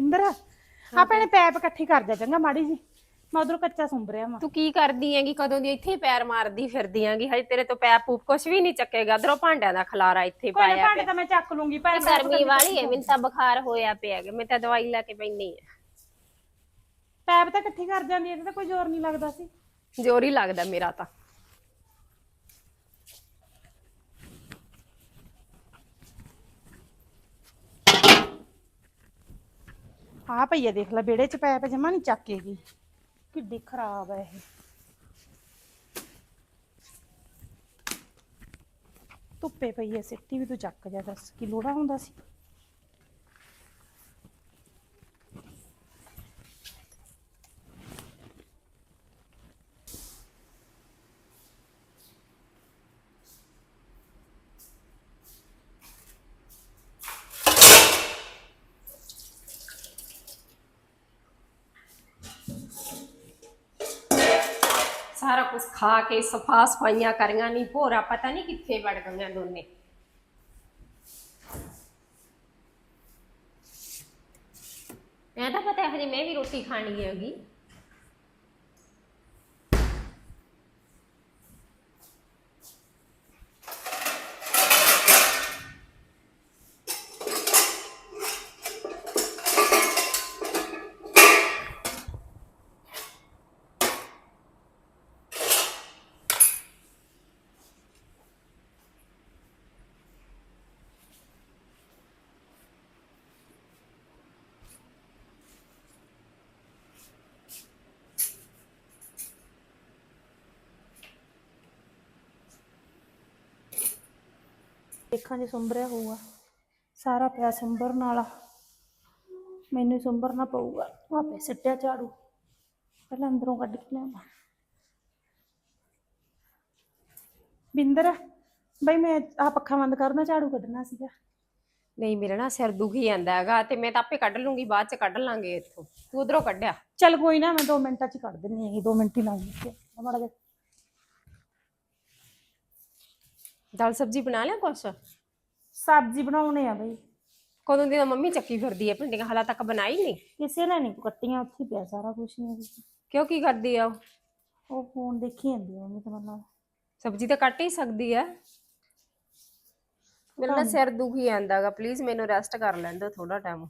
ਬਿੰਦਰ ਆ ਭੈਣੇ। ਪੈਪ ਇਕੱਠੀ ਕਰ ਜਾ ਚੰਗਾ ਮਾੜੀ ਜੀ। ਮੈਂ ਉਧਰੋਂ ਕੱਚਾ ਰਿਆ ਵਾਂ। ਤੂੰ ਕੀ ਕਰਦੀ ਹੈਗੀ? ਕਦੋਂ ਦੀ ਇੱਥੇ ਹੀ ਪੈਰ ਮਾਰਦੀ ਫਿਰਦੀ ਹੈਗੀ? ਹਜੇ ਤੇਰੇ ਤੋਂ ਪੈਪ ਪੂਪ ਕੁਛ ਵੀ ਨਹੀਂ ਚੱਕੇਗਾ। ਅਧਰੋਂ ਭਾਂਡਿਆਂ ਦਾ ਖਲਾਰਾ ਇੱਥੇ ਕੋਈ ਨਾ ਪਾਇਆ ਭਾਂਡੇ ਤਾਂ ਮੈਂ ਚੱਕ ਲੂੰਗੀ ਪਰ ਗਰਮੀ ਵਾਲੀ ਹੈ ਮੈਨੂੰ ਤਾਂ ਬੁਖਾਰ ਹੋਇਆ ਪਿਆ ਹੈਗਾ। ਮੈਂ ਤਾਂ ਦਵਾਈ ਲੈ ਕੇ ਪੈਣੀ ਹੈ ਪੈਪ ਤਾਂ ਇਕੱਠੀ ਕਰ ਜਾਂਦੀ ਇਹਦੇ ਤਾਂ ਕੋਈ ਜ਼ੋਰ ਨਹੀਂ ਲੱਗਦਾ ਸੀ। ਜ਼ੋਰ ਹੀ ਲੱਗਦਾ ਮੇਰਾ ਤਾਂ। ਆ ਪਈਆ ਦੇਖ ਲੈ, ਵਿਹੜੇ 'ਚ ਪੈਪ ਜਮਾ ਨਹੀਂ ਚੱਕੇਗੀ ਕਿੱਡੀ ਖਰਾਬ ਹੈ ਇਹ। ਧੁੱਪੇ ਪਈ ਐ ਸਿੱਟੀ ਵੀ ਤੂੰ ਚੱਕ ਜਾ ਦੱਸ, ਕੀ ਲੋੜਾ ਹੁੰਦਾ ਸੀ? ਸਾਰਾ ਕੁਝ ਖਾ ਕੇ ਸਫਾ ਸਫਾਈਆਂ ਕਰੀਆਂ ਨਹੀਂ ਭੋਰਾ ਪਤਾ ਨਹੀਂ ਕਿੱਥੇ ਵੜ ਗਈਆਂ ਦੋਨੇ। ਮੈਂ ਤਾਂ ਪਤਾ ਹੈ ਹਜੇ ਮੈਂ ਵੀ ਰੋਟੀ ਖਾਣੀ ਹੈਗੀ। ਦੇਖਾਂ ਜੇ ਸੁੰਬਰਿਆ ਹੋਊਗਾ। ਸਾਰਾ ਪਿਆ ਸੁੰਬਰਨ ਵਾਲਾ। ਮੈਨੂੰ ਸੁੰਬਰਨਾ ਪਊਗਾ। ਆਪੇ ਸਿੱਟਿਆ ਝਾੜੂ। ਪਹਿਲਾਂ ਅੰਦਰੋਂ ਕੱਢ ਕੇ ਲਿਆਵਾਂ। ਬਿੰਦਰ ਬਈ ਮੈਂ ਆ ਪੱਖਾ ਬੰਦ ਕਰਨਾ ਝਾੜੂ ਕੱਢਣਾ ਸੀਗਾ। ਨਹੀਂ ਮੇਰਾ ਨਾ ਸਿਰ ਦੁਖੀ ਜਾਂਦਾ ਹੈਗਾ ਤੇ ਮੈਂ ਤਾਂ ਆਪੇ ਕੱਢ ਲੂੰਗੀ ਬਾਅਦ ਚ ਕੱਢ ਲਾਂਗੇ ਇੱਥੋਂ। ਤੂੰ ਉਧਰੋਂ ਕੱਢਿਆ। ਚੱਲ ਕੋਈ ਨਾ ਮੈਂ 2 ਮਿੰਟਾਂ 'ਚ ਹੀ ਕੱਢ ਦਿੰਨੀ ਹੈਗੀ 2 ਮਿੰਟ ਹੀ ਲਾਉਂਗੀ। ਮਾੜਾ ਜਿਹਾ ਦਾਲ ਸਬਜ਼ੀ ਬਣਾ ਲਿਆ ਕੁਛ? ਸਬਜ਼ੀ ਬਣਾਉਣੇ ਆ ਬਈ। ਕਦੋਂ ਦੀ ਤਾਂ ਮੰਮੀ ਚੱਕੀ ਫਿਰਦੀ ਹੈ ਭਿੰਡੀਆਂ ਹਾਲਾ ਤੱਕ ਬਣਾਈ ਨਹੀਂ ਕਿਸੇ ਨੇ ਨਹੀਂ ਕੱਟੀਆਂ ਉੱਥੇ ਪਿਆ ਸਾਰਾ ਕੁਝ ਨਹੀਂ ਕਿਉਂ ਕੀ ਕਰਦੀ ਆ ਉਹ? ਉਹ ਫੋਨ ਦੇਖੀ ਜਾਂਦੀ ਆ ਮੰਮੀ ਤੇ ਨਾਲ। ਸਬਜ਼ੀ ਤਾਂ ਕੱਟ ਹੀ ਸਕਦੀ ਹੈ ਮੇਰਾ ਨਾ ਸਿਰ ਦੁਖੀ ਜਾਂਦਾਗਾ ਪਲੀਜ਼ ਮੈਨੂੰ ਰੈਸਟ ਕਰ ਲੈਣ ਦਿਓ ਥੋੜਾ ਟਾਈਮ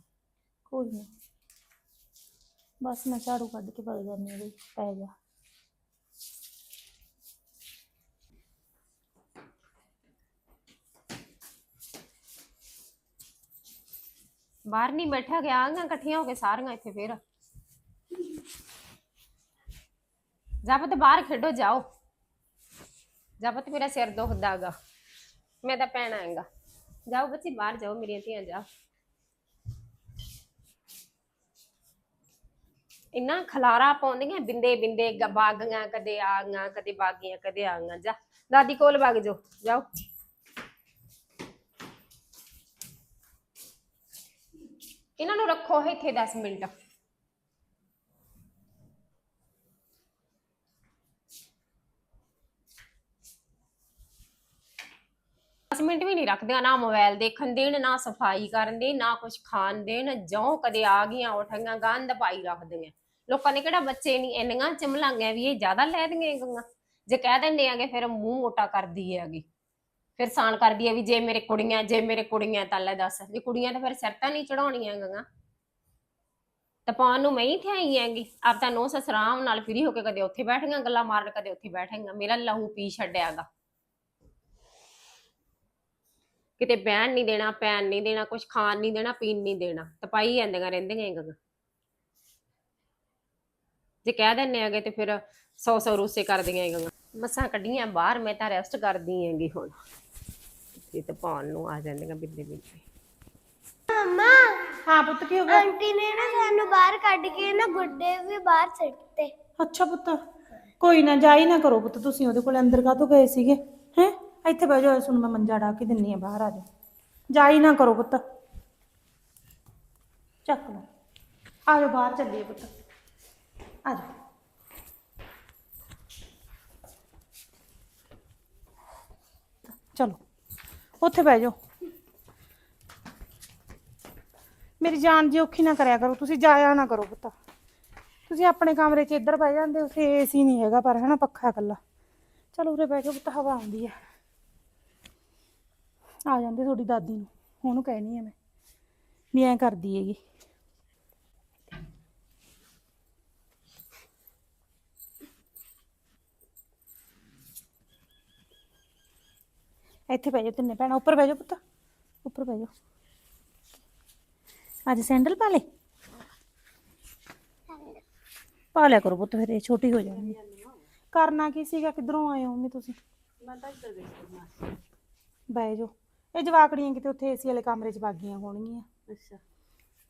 ਕੋਈ ਨਹੀਂ ਬਸ ਮੈਂ ਝਾੜੂ ਕੱਢ ਕੇ ਭਗ ਜਾਂਦੀ ਹਾਂ ਬਈ ਪੈ ਜਾ। ਬਾਹਰ ਨਹੀਂ ਬੈਠਾ ਗਿਆ ਆਂਗਾ ਇਕੱਠੀਆਂ ਹੋ ਕੇ ਸਾਰੀਆਂ ਇੱਥੇ ਫੇਰ। ਜਾ ਬਾਹਰ ਖੇਡੋ, ਜਾਓ। ਜਾ ਮੇਰਾ ਸਿਰ ਦੁਖਦਾਗਾ ਮੈਂ ਤਾਂ ਪੈਣਾ ਆਂਗਾ ਜਾਓ ਬੱਚੀ, ਬਾਹਰ ਜਾਓ, ਮੇਰੀਆਂ ਧੀਆਂ ਜਾ ਇੰਨਾ ਖਲਾਰਾ ਪਾਉਂਦੀਆਂ, ਬਿੰਦੇ ਬਿੰਦੇ, ਗ- ਬਾਗੀਆਂ, ਕਦੇ ਆਗੀਆਂ ਕਦੇ ਬਾਗੀਆਂ, ਕਦੇ ਆ ਜਾ, ਦਾਦੀ ਕੋਲ ਵਗ ਜਾਓ ਜਾਓ। ਇਹਨਾਂ ਨੂੰ ਰੱਖੋ ਇੱਥੇ 10 ਮਿੰਟ। ਦਸ ਮਿੰਟ ਵੀ ਨਹੀਂ ਰੱਖਦੇ, ਨਾ ਮੋਬਾਈਲ ਦੇਖਣ ਦੇਣ, ਨਾ ਸਫ਼ਾਈ ਕਰਨ ਦੇ ਨਾ ਕੁਝ ਖਾਣ ਦੇਣ। ਜਿਉਂ ਕਦੇ ਆ ਗਈਆਂ ਉਠੀਆਂ ਗੰਦ ਪਾਈ ਰੱਖਦੀਆਂ ਲੋਕਾਂ ਨੇ ਕਿਹੜਾ ਬੱਚੇ ਨਹੀਂ, ਇੰਨੀਆਂ ਚਮਲਾਂਗੀਆਂ ਵੀ ਇਹ ਜ਼ਿਆਦਾ ਲੈ ਦੀਆਂ ਗਈਆਂ ਜੇ ਕਹਿ ਦਿੰਦੇ ਆਗੇ ਫਿਰ ਮੂੰਹ ਮੋਟਾ ਕਰਦੀ ਹੈਗੀ। ਫਿਰ ਸਾਨ ਕਰਦੀ ਹੈ ਵੀ ਜੇ ਮੇਰੇ ਕੁੜੀਆਂ, ਜੇ ਮੇਰੇ ਕੁੜੀਆਂ, ਤਾਂ ਲੈ ਦੱਸ। ਜੇ ਕੁੜੀਆਂ ਤਾਂ ਫਿਰ ਸਿਰ ਤਾਂ ਨਹੀਂ ਚੜਾਉਣੀਆਂ ਗੀਆਂ ਤਾਂ ਪਾਉਣ ਨੂੰ ਮੈਂ ਹੀ ਇੱਥੇ ਆਈ ਹੈਗੀ। ਆਪ ਤਾਂ ਨੋ ਸਸਰਾਮ ਨਾਲ ਫਰੀ ਹੋ ਕੇ ਕਦੇ ਉੱਥੇ ਬੈਠੀਆਂ ਗੱਲਾਂ ਮਾਰਨ, ਕਦੇ ਉੱਥੇ ਬੈਠੀਆਂ। ਮੇਰਾ ਲਹੂ ਪੀ ਛੱਡਿਆਗਾ ਕਿਤੇ ਬਹਿਣ ਨਹੀਂ ਦੇਣਾ, ਪੈਣ ਨਹੀਂ ਦੇਣਾ ਕੁਝ ਖਾਣ ਨਹੀਂ ਦੇਣਾ, ਪੀਣ ਨਹੀਂ ਦੇਣਾ। ਤਪਾਈ ਜਾਂਦੀਆਂ ਰਹਿੰਦੀਆਂ ਹੈਗੀਆਂ ਜੇ ਕਹਿ ਦਿੰਨੇ ਆਗੇ ਤੇ ਫਿਰ ਸੌ ਸੌ ਰੂਸੇ ਕਰਦੀਆਂ ਹੈਗੀਆਂ ਮਸਾਂ ਕੱਢੀਆਂ ਬਾਹਰ, ਮੈਂ ਤਾਂ ਰੈਸਟ ਕਰਦੀ ਹੈਗੀ ਹੁਣ। ਇਹ ਤਾਂ ਪਾਉਣ ਨੂੰ ਆ ਜਾਂਦੀਆਂ ਬਿੰਦੇ ਬਿੰਦੇ ਮੰਮਾ ਹਾਂ ਪੁੱਤ ਕੀ ਹੋ ਗਿਆ? ਆਂਟੀ ਨੇ ਨਾ ਸਾਨੂੰ ਬਾਹਰ ਕੱਢ ਕੇ ਨਾ ਗੁੱਡੇ ਵੀ ਬਾਹਰ ਸਿੱਟਤੇ ਅੱਛਾ ਪੁੱਤ ਕੋਈ ਨਾ ਜਾਈ ਨਾ ਕਰੋ ਪੁੱਤ ਤੁਸੀਂ ਉਹਦੇ ਕੋਲ ਅੰਦਰ ਕਾਹਤੋਂ ਗਏ ਸੀਗੇ? ਹੈ? ਇੱਥੇ ਬਹਿ ਜਾਓ ਸੁਣ ਮੈਂ ਮੰਜਾ ਢਾ ਕੇ ਦਿੰਨੀ ਆ ਬਾਹਰ ਆ ਜਾ ਜਾਈ ਨਾ ਕਰੋ ਪੁੱਤ। ਚੱਕ ਲਓ। ਆ ਜਾਓ ਬਾਹਰ ਚੱਲੀਏ ਪੁੱਤ। ਆ ਜਾਓ। ਚਲੋ। ਉੱਥੇ ਬਹਿ ਜਾਓ। ਮੇਰੀ ਜਾਨ ਜੀ ਔਖੀ ਨਾ ਕਰਿਆ ਕਰੋ, ਤੁਸੀਂ ਜਾਇਆ ਨਾ ਕਰੋ ਪੁੱਤ। ਤੁਸੀਂ ਆਪਣੇ ਕਮਰੇ 'ਚ ਇੱਧਰ ਬਹਿ ਜਾਂਦੇ ਉੱਥੇ ਏਸੀ ਨਹੀਂ ਹੈਗਾ, ਪਰ ਹਨਾ ਪੱਖਾ ਇਕੱਲਾ। ਚਲੋ ਉਰੇ ਬਹਿ ਕੇ ਪੁੱਤ, ਹਵਾ ਆਉਂਦੀ ਹੈ ਆ ਜਾਂਦੇ ਤੁਹਾਡੀ ਦਾਦੀ ਨੂੰ, ਉਹਨੂੰ ਕਹਿਣੀ ਹੈ ਮੈਂ। ਵੀ ਐਂ ਕਰਦੀ ਹੈਗੀ। ਇੱਥੇ ਬਹਿ ਜਾਓ ਤਿੰਨੇ ਭੈਣਾਂ ਉੱਪਰ ਬਹਿ ਜਾਓ ਪੁੱਤ ਉੱਪਰ ਬਹਿ ਜਾਓ। ਅੱਜ ਸੈਂਡਲ ਪਾ ਲੈ ਪਾ ਲਿਆ ਕਰੋ ਪੁੱਤ ਫਿਰ ਇਹ ਛੋਟੀ ਹੋ ਜਾਣੀ ਕਰਨਾ ਕੀ ਸੀਗਾ ਕਿੱਧਰੋਂ ਆਏ ਹੋ ਮੰਮੀ ਤੁਸੀਂ? ਮੈਂ ਤਾਂ ਇੱਧਰ ਦੇਖਦੀ ਬਹਿ ਜਾਓ। ਇਹ ਜਵਾਕੜੀਆਂ ਕਿਤੇ ਉੱਥੇ ਏਸੀ ਵਾਲੇ ਕਮਰੇ 'ਚ ਬਾਗੀਆਂ ਹੋਣਗੀਆਂ। ਅੱਛਾ।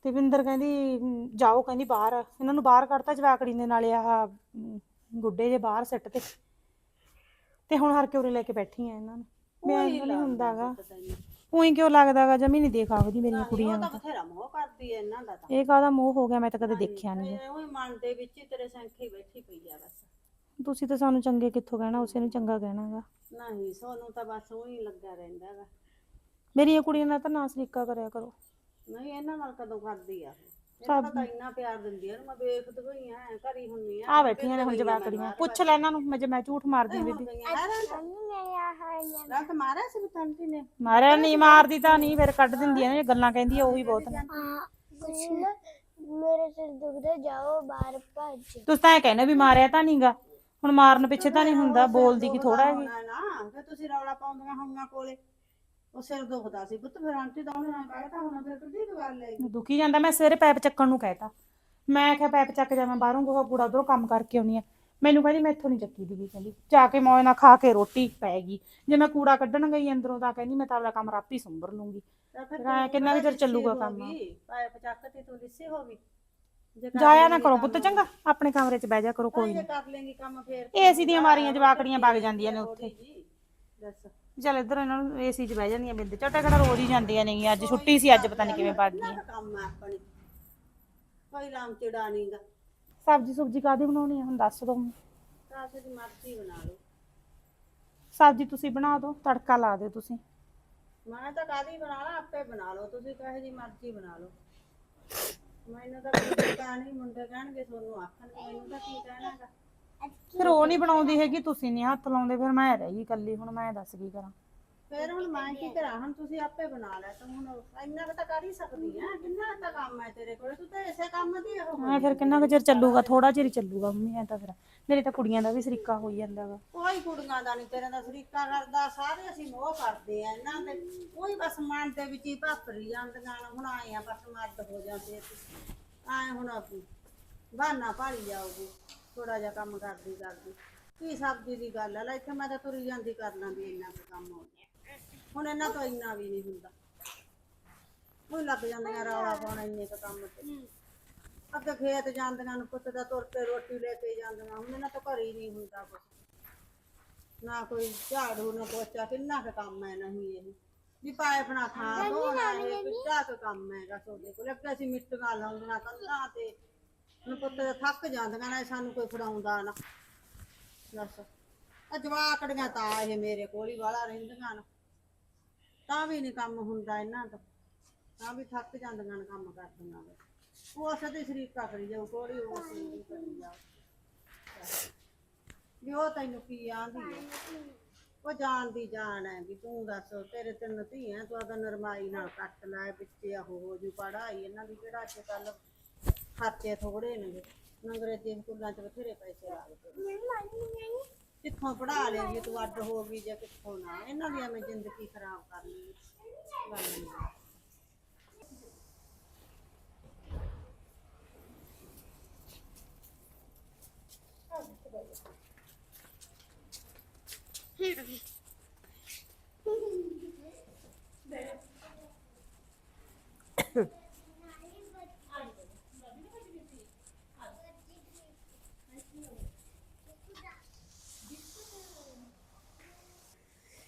ਤੇ ਵਿੰਦਰ ਕਹਿੰਦੀ ਮ, ਜਾਓ ਕਹਿੰਦੀ ਬਾਹਰ। ਇਹਨਾਂ ਨੂੰ ਬਾਹਰ ਕੱਢਤਾ ਜਵਾਕੜੀ ਨੇ ਨਾਲੇ ਆਹ ਮ, ਗੁੱਡੇ ਜੇ ਬਾਹਰ ਸਿੱਟ ਤੇ। ਤੇ ਹੁਣ ਹਰ ਕੇ ਉਰੇ ਲੈ ਕੇ ਬੈਠੀ ਆ ਇਹਨਾਂ ਨੂੰ? ਇਹਨਾਂ ਨਹੀਂ ਹੁੰਦਾਗਾ। ਉਹੀ ਕਿਉਂ ਲੱਗਦਾਗਾ? ਜਮੀ ਨਹੀਂ ਦੇਖ ਆਖਦੀ ਮੇਰੀਆਂ ਕੁੜੀਆਂ ਉਹ ਨੂੰ ਤਾਂ ਬਥੇਰਾ ਮੋਹ ਕਰਦੀ ਐ ਇਹਨਾਂ ਦਾ ਤਾਂ। ਇਹ ਕਾਹਦਾ ਮੋਹ ਹੋ ਗਿਆ? ਮੈਂ ਤਾਂ ਕਦੇ ਦੇਖਿਆ ਨਹੀਂ ਇਹ ਉਹੀ ਮਨ ਦੇ ਵਿੱਚ ਹੀ ਤੇਰੇ ਸੰਖੇ ਬੈਠੀ ਪਈ ਆ ਬਸ। ਤੁਸੀਂ ਤਾਂ ਸਾਨੂੰ ਚੰਗੇ ਕਿੱਥੋਂ ਕਹਿਣਾ? ਉਸੇ ਨੂੰ ਚੰਗਾ ਕਹਿਣਾਗਾ। ਨਹੀਂ ਸੋਨੂੰ ਤਾਂ ਬਸ ਉਹੀ ਲੱਗਾ ਰਹਿੰਦਾ ਹੈਗਾ ਮੇਰੀਆਂ ਕੁੜੀਆਂ ਨਾਲ ਤਾਂ ਨਾ ਸਰੀਕਾ ਕਰਿਆ ਕਰੋ। ਨਹੀਂ ਇਹਨਾਂ ਨਾਲ ਕਦੋਂ ਕਰਦੀ ਆ ਦਾ ਤਾਂ ਇੰਨਾ ਪਿਆਰ ਦਿੰਦੀ ਆ ਮੈਂ ਵੇਖਦੀ ਹੋਈ ਆ ਘਰੀ ਹੁੰਨੀ ਆ ਆ ਬੈਠੀਆਂ ਨੇ ਹੁਣ ਜਵਾਕੜੀਆਂ ਪੁੱਛ ਲੈ ਇਹਨਾਂ ਨੂੰ ਮੈਂ ਜੇ ਮੈਂ ਝੂਠ ਮਾਰਦੀ ਬੀਬੀ। ਮਾਰਿਆ ਸੀ ਤੰਤੀ ਨੇ? ਮਾਰਿਆ ਨਹੀਂ ਮਾਰਦੀ ਤਾਂ ਨਹੀਂ ਫਿਰ ਕੱਢ ਦਿੰਦੀਆਂ ਨੇ ਗੱਲਾਂ ਕਹਿੰਦੀ ਉਹੀ ਬਹੁਤ ਨੇ। ਹਾਂ ਕੁਛ ਨਾ। ਮੇਰੇ ਸਿਰ ਦੁਖਦਾ ਜਾਓ ਬਾਹਰ ਭੱਜ ਤੁਸੀਂ ਤਾਂ ਇਹ ਕਹਿੰਦੇ ਵੀ ਮਾਰਿਆ ਤਾਂ ਨਹੀਂਗਾ ਹੁਣ ਮਾਰਨ ਪਿੱਛੇ ਤਾਂ ਨਹੀਂ ਹੁੰਦਾ ਬੋਲਦੀ ਕੀ ਥੋੜਾ ਹੈਗੀ। ਨਾ ਨਾ ਫਿਰ ਤੁਸੀਂ ਰੌਲਾ ਪਾਉਂਦੀਆਂ ਹੋਈਆਂ ਕੋਲੇ। ਉਹ ਸਿਰ ਦੁਖਦਾ ਸੀ ਪੁੱਤ ਫਿਰ ਆਂਟੀ ਦਾ ਉਹਨਾਂ ਨਾਲ ਕਹਿਤਾ ਹੁਣ ਫਿਰ ਕਿੱਡੀ ਕੁ ਗੱਲ ਹੈ ਦੁਖੀ ਜਾਂਦਾ ਮੈਂ ਸਵੇਰੇ ਪੈਪ ਚੱਕਣ ਨੂੰ ਕਹਿਤਾ। ਮੈਂ ਕਿਹਾ ਪੈਪ ਚੱਕ ਜਾ ਮੈਂ ਬਾਹਰੋਂ ਗੋਹਾ ਕੂੜਾ ਉਧਰੋਂ ਕੰਮ ਕਰਕੇ ਆਉਣੀ ਆ। ਮੈਨੂੰ ਕਹਿੰਦੀ ਮੈਂ ਇੱਥੋਂ ਨਹੀਂ ਚੱਕੀ ਦੀ ਕਹਿੰਦੀ ਜਾ ਕੇ ਮੌਜ ਨਾਲ ਖਾ ਕੇ ਰੋਟੀ ਪੈ ਗਈ ਜੇ ਮੈਂ ਕੂੜਾ ਕੱਢਣ ਗਈ ਅੰਦਰੋਂ ਤਾਂ ਕਹਿੰਦੀ ਮੈਂ ਤਾਂ ਆਪਣਾ ਕੰਮ ਰਾਪੀ ਸੰਭਰ ਲੂੰਗੀ। ਐਂ ਕਿੰਨਾ ਕੁ ਚਿਰ ਚੱਲੂਗਾ ਕੰਮ? ਪਾਇਪ ਚੱਕ ਤੇ ਤੂੰ ਲਿੱਸੇ ਹੋ ਗਈ। ਜਾਇਆ ਨਾ ਕਰੋ ਪੁੱਤ ਚੰਗਾ ਆਪਣੇ ਕਮਰੇ 'ਚ ਬਹਿ ਜਾ ਕਰੋ ਕੋਈ ਨਹੀਂ। ਕਰ ਲੇਂਗੀ ਕੰਮ ਫੇਰ ਏਸੀ ਦੀਆਂ ਮਾਰੀਆਂ ਜਵਾਕੜੀਆਂ ਵਗ ਜਾਂਦੀਆਂ ਨੇ ਉੱਥੇ। ਚੱਲ ਇੱਧਰ ਇਹਨਾਂ ਨੂੰ ਏਸੀ 'ਚ ਬਹਿ ਜਾਂਦੀਆਂ ਬਿੰਦ। ਝਟਾ ਕਿਹੜਾ ਰੋਜ਼ ਹੀ ਜਾਂਦੀਆਂ ਨੇ ਅੱਜ ਛੁੱਟੀ ਸੀ ਅੱਜ ਪਤਾ ਨਹੀਂ ਕਿਵੇਂ ਭੱਗ ਗਈਆਂ। ਕਿੰਨਾ ਕੁ ਕੰਮ ਆ ਆਪਣੀ। ਕੋਈ ਲਾਮ ਚਿੜਾ ਨਹੀਂਗਾ ਸਬਜ਼ੀ ਸੁਬਜੀ ਕਾਦੀ ਬਣਾਉਣੀ ਆ? ਹੁਣ ਦੱਸ ਦੋ ਤਾਂ ਦੀ ਮਰਜ਼ੀ ਬਣਾ ਲਓ। ਸਬਜ਼ੀ ਤੁਸੀਂ ਬਣਾ ਦਿਓ ਤੜਕਾ ਲਾ ਦਿਓ ਤੁਸੀਂ। ਮੈਂ ਤਾਂ ਕਾਦੀ ਬਣਾ ਲਾ ਆਪੇ ਬਣਾ ਲਓ। ਤੁਸੀਂ ਕਹੇ ਜੀ ਮਰਜ਼ੀ ਬਣਾ ਲਓ। ਮੈਨੂੰ ਤਾਂ ਕੋਈ ਪਤਾ ਨਹੀਂ ਮੁੰਡੇ ਕਹਿਣਗੇ ਤੁਹਾਨੂੰ ਆਖਣਗੇ ਮੈਨੂੰ ਤਾਂ ਕੀ ਕਹਿਣਾਗਾ ਫਿਰ ਉਹ ਨਹੀਂ ਬਣਾਉਂਦੀ ਹੈਗੀ ਤੁਸੀਂ ਨਹੀਂ ਹੱਥ ਲਾਉਂਦੇ ਫਿਰ ਮੈਂ ਰਹਿ ਗਈ ਇਕੱਲੀ ਹੁਣ ਮੈਂ ਦੱਸ ਕੀ ਕਰਾਂ। ਫੇਰ ਹੁਣ ਮੈਂ ਕੀ ਕਰਾਂ? ਹੁਣ ਤੁਸੀਂ ਆਪੇ ਬਣਾ ਲਿਆ ਤੂੰ ਹੁਣ ਇੰਨਾ ਕੁ ਤਾਂ ਕਰ ਹੀ ਸਕਦੀ ਆ। ਕਿੰਨਾ ਕੁ ਤਾਂ ਕੰਮ ਹੈ ਤੇਰੇ ਕੋਲ? ਤੂੰ ਤਾਂ ਇਸੇ ਕੰਮ ਦੀ ਉਹ ਮੈਂ ਫਿਰ ਕਿੰਨਾ ਕੁ ਚਿਰ ਚੱਲੂਗਾ? ਥੋੜਾ ਚਿਰ ਹੀ ਚੱਲੂਗਾ ਮੰਮੀ ਐ ਤਾਂ ਫਿਰ। ਮੇਰੇ ਤਾਂ ਕੁੜੀਆਂ ਦਾ ਵੀ ਸਰੀਕਾ ਹੋਈ ਜਾਂਦਾ ਵਾ। ਕੋਈ ਕੁੜੀਆਂ ਦਾ ਨਹੀਂ ਤੇਰੇ ਦਾ ਸਰੀਕਾ ਕਰਦਾ ਸਾਰੇ ਅਸੀਂ ਮੋਹ ਕਰਦੇ ਆ। ਇਹਨਾਂ ਦੇ ਕੋਈ ਬਸ ਮਨ ਦੇ ਵਿੱਚ ਹੀ ਭਾਪਰੀ ਜਾਂਦੀਆਂ ਨੇ। ਹੁਣ ਆਏ ਆ ਬਸ ਮਰਦ ਹੋ ਜਾਂਦੇ ਆਏ ਹੁਣ ਬਹਾਨਾ ਭਾਲੀ ਜਾਊਗੀ। ਥੋੜਾ ਜਿਹਾ ਕੰਮ ਕਰਦੀ ਕਰਦੀ। ਕੀ ਸਬਜ਼ੀ ਦੀ ਗੱਲ ਆ? ਲੈ ਇੱਥੇ ਮੈਂ ਤਾਂ ਤੁਰੀ ਜਾਂਦੀ ਕਰ ਲਾਂਦੀ ਇੰਨਾ ਕੁ ਕੰਮ ਹੋ ਗਿਆ। ਹੁਣ ਇਹਨਾਂ ਤੋਂ ਇੰਨਾ ਵੀ ਨਹੀਂ ਹੁੰਦਾ। ਉਹ ਲੱਗ ਜਾਂਦੀਆਂ ਰੌਲਾ ਪਾਉਣਾ ਇੰਨੇ ਕੁ ਕੰਮ ਤੇ। ਅੱਗੇ ਖੇਤ ਜਾਂਦੀਆਂ ਨੂੰ ਪੁੱਤ ਦਾ ਤੁਰ ਕੇ ਰੋਟੀ ਲੈ ਕੇ ਜਾਂਦੀਆਂ ਹੁਣ ਇਹਨਾਂ ਤੋਂ ਘਰ ਹੀ ਨਹੀਂ ਹੁੰਦਾ ਕੁਛ। ਨਾ ਕੋਈ ਝਾੜੂ ਨਾ ਪੋਚਾ ਕਿੰਨਾ ਕੁ ਕੰਮ ਹੈ ਨਹੀਂ ਇਹ। ਵੀ ਪਾਇਪ ਨਾ ਥਾਂ ਧੋਣਾ ਇਹ ਕਿੱਡਾ ਕੁ ਕੰਮ ਹੈਗਾ ਤੁਹਾਡੇ ਕੋਲ। ਅੱਗੇ ਅਸੀਂ ਮਿੱਟੀਆਂ ਲਾਉਂਦੀਆਂ ਕੰਧਾਂ ਤੇ ਹੁਣ ਪੁੱਤ ਦੇ ਥੱਕ ਜਾਂਦੀਆਂ ਨੇ ਸਾਨੂੰ ਕੋਈ ਫੜਾਉਂਦਾ ਨਾ। ਦੱਸ। ਆ ਜਵਾਕੜੀਆਂ ਤਾਂ ਇਹ ਮੇਰੇ ਕੋਲ ਹੀ ਵਾਲਾ ਰਹਿੰਦੀਆਂ ਨੇ। ਤਾਂ ਵੀ ਨਹੀਂ ਕੰਮ ਹੁੰਦਾ ਇਹਨਾਂ ਤੋਂ। ਤਾਂ ਵੀ ਥੱਕ ਜਾਂਦੀਆਂ ਨੇ ਕੰਮ ਕਰਦੀਆਂ ਨੇ। ਉਹ ਸਦੇ ਸ਼ਰੀਕਾ ਕਰੀ ਜਾਊ ਕੋੜੀ ਉਹ ਸਰੀਰ ਕਰੀ ਜਾਊ। ਵੀ ਉਹ ਤੈਨੂੰ ਕੀ ਆਂਦੀ ਹੈ ਉਹ ਜਾਣ ਦੀ ਜਾਣ ਹੈ ਵੀ ਤੂੰ ਦੱਸ, ਤੇਰੇ ਤਿੰਨ ਧੀਆਂ ਤੂੰ ਆਦਾ ਨਰਮਾਈ ਨਾਲ ਕੱਟ ਲੈ, ਪਿੱਛੇ ਉਹ ਹੋ ਜੂ ਪੜਾਈ ਇਹਨਾਂ ਦੀ ਕਿਹੜਾ ਅੱਜ ਕੱਲ ਖਰਚੇ ਥੋੜੇ ਨੇ ਅੰਗਰੇਜ਼ੀ ਸਕੂਲਾਂ 'ਚ ਬਥੇਰੇ ਪੈਸੇ ਲੱਗਦੇ ਕਿੱਥੋਂ ਪੜਾ ਲੇਗੀ ਤੂੰ, ਅੱਡ ਹੋ ਗਈ ਜਾਂ ਕਿੱਥੋਂ ਨਾ। ਇਹਨਾਂ ਦੀ ਐਵੇਂ ਜ਼ਿੰਦਗੀ ਖਰਾਬ ਕਰ ਲਈ। ਗੱਲ ਨਹੀਂ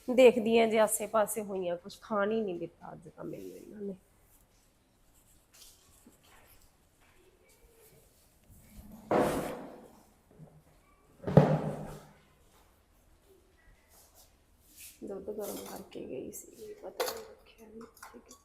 ਦੇਖਦੀ ਆਂ ਜੇ ਆਸੇ-ਪਾਸੇ ਹੋਈਆਂ ਕੁਝ ਖਾਣ ਹੀ ਨਹੀਂ ਦਿੱਤਾ ਅੱਜ ਤਾਂ ਮੈਨੂੰ ਇਹਨਾਂ ਨੇ। ਦੁੱਧ ਗਰਮ ਕਰਕੇ ਗਈ ਸੀ, ਪਤਾ ਨਹੀਂ ਰੱਖਿਆ ਨਹੀਂ ਠੀਕ ਹੈ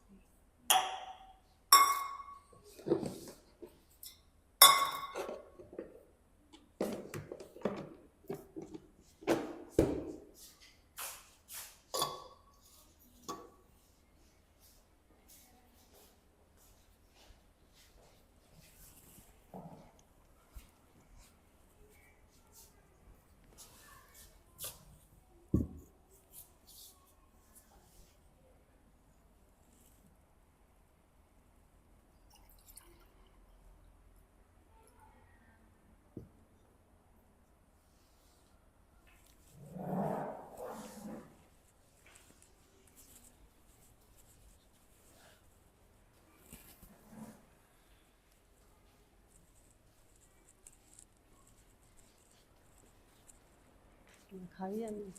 ਮੈਂ ਖਾਈ ਜਾਂਦੀ।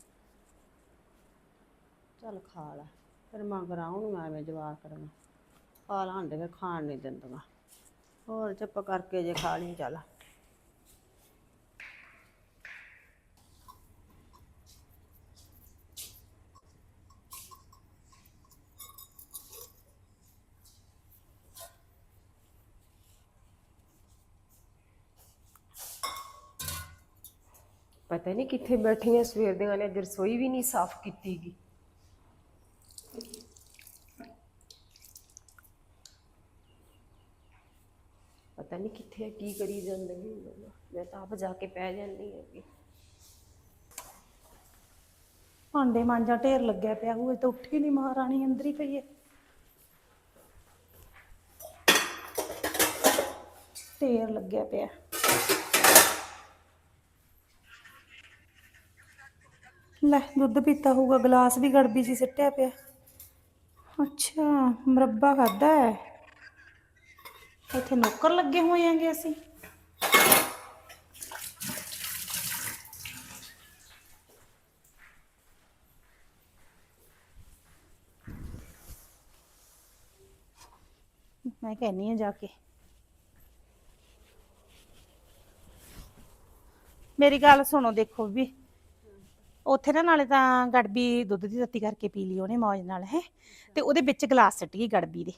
ਚੱਲ ਖਾ ਲੈ, ਫਿਰ ਮੰਗ ਉਹਨੂੰ ਐਵੇਂ ਜਵਾਬ ਕਰਨਾ। ਖਾ ਲਾਂਦੇ ਫਿਰ ਖਾਣ ਨਹੀਂ ਦਿੰਦੀਆਂ। ਹੋਰ ਚੁੱਪ ਕਰਕੇ ਜੇ ਖਾ ਲਈ, ਚੱਲ। ਪਤਾ ਨਹੀਂ ਕਿੱਥੇ ਬੈਠੀਆਂ ਸਵੇਰ ਦੀਆਂ ਨੇ ਅੱਜ ਰਸੋਈ ਵੀ ਨਹੀਂ ਸਾਫ਼ ਕੀਤੀਗੀ। ਪਤਾ ਨਹੀਂ ਕਿੱਥੇ ਆ, ਕੀ ਕਰੀ ਜਾਂਦੇ ਨੇ ਮੈਂ ਤਾਂ ਆਪ ਜਾ ਕੇ ਪੈ ਜਾਂਦੀ ਹੈਗੀ। ਭਾਂਡੇ ਮਾਂਜਾ ਢੇਰ ਲੱਗਿਆ ਪਿਆ ਹੋਵੇ ਤਾਂ ਉੱਠੀ ਨਹੀਂ ਮਹਾਰਾਣੀ ਅੰਦਰ ਹੀ ਪਈ ਹੈ ਢੇਰ ਲੱਗਿਆ ਪਿਆ। ਲੈ, ਦੁੱਧ ਪੀਤਾ ਹੋਊਗਾ, ਗਲਾਸ ਵੀ ਗੜਬੀ ਜੀ ਸਿੱਟਿਆ ਪਿਆ। ਅੱਛਾ, ਮੁਰੱਬਾ ਖਾਦਾ ਹੈ? ਇੱਥੇ ਨੌਕਰ ਲੱਗੇ ਹੋਏ ਆਂਗੇ ਅਸੀਂ। ਮੈਂ ਕਹਿੰਨੀ ਆ ਜਾ ਕੇ। ਮੇਰੀ ਗੱਲ ਸੁਣੋ, ਦੇਖੋ ਵੀ। ਉੱਥੇ ਨਾ ਨਾਲੇ ਤਾਂ ਗੜਬੀ ਦੁੱਧ ਦੀ ਤੱਤੀ ਕਰਕੇ ਪੀ ਲਈ ਉਹਨੇ ਮੌਜ ਨਾਲ ਹੈ। ਤੇ ਉਹਦੇ ਵਿੱਚ ਗਲਾਸ ਸੱਟ ਗਈ ਗੜਬੀ ਦੇ।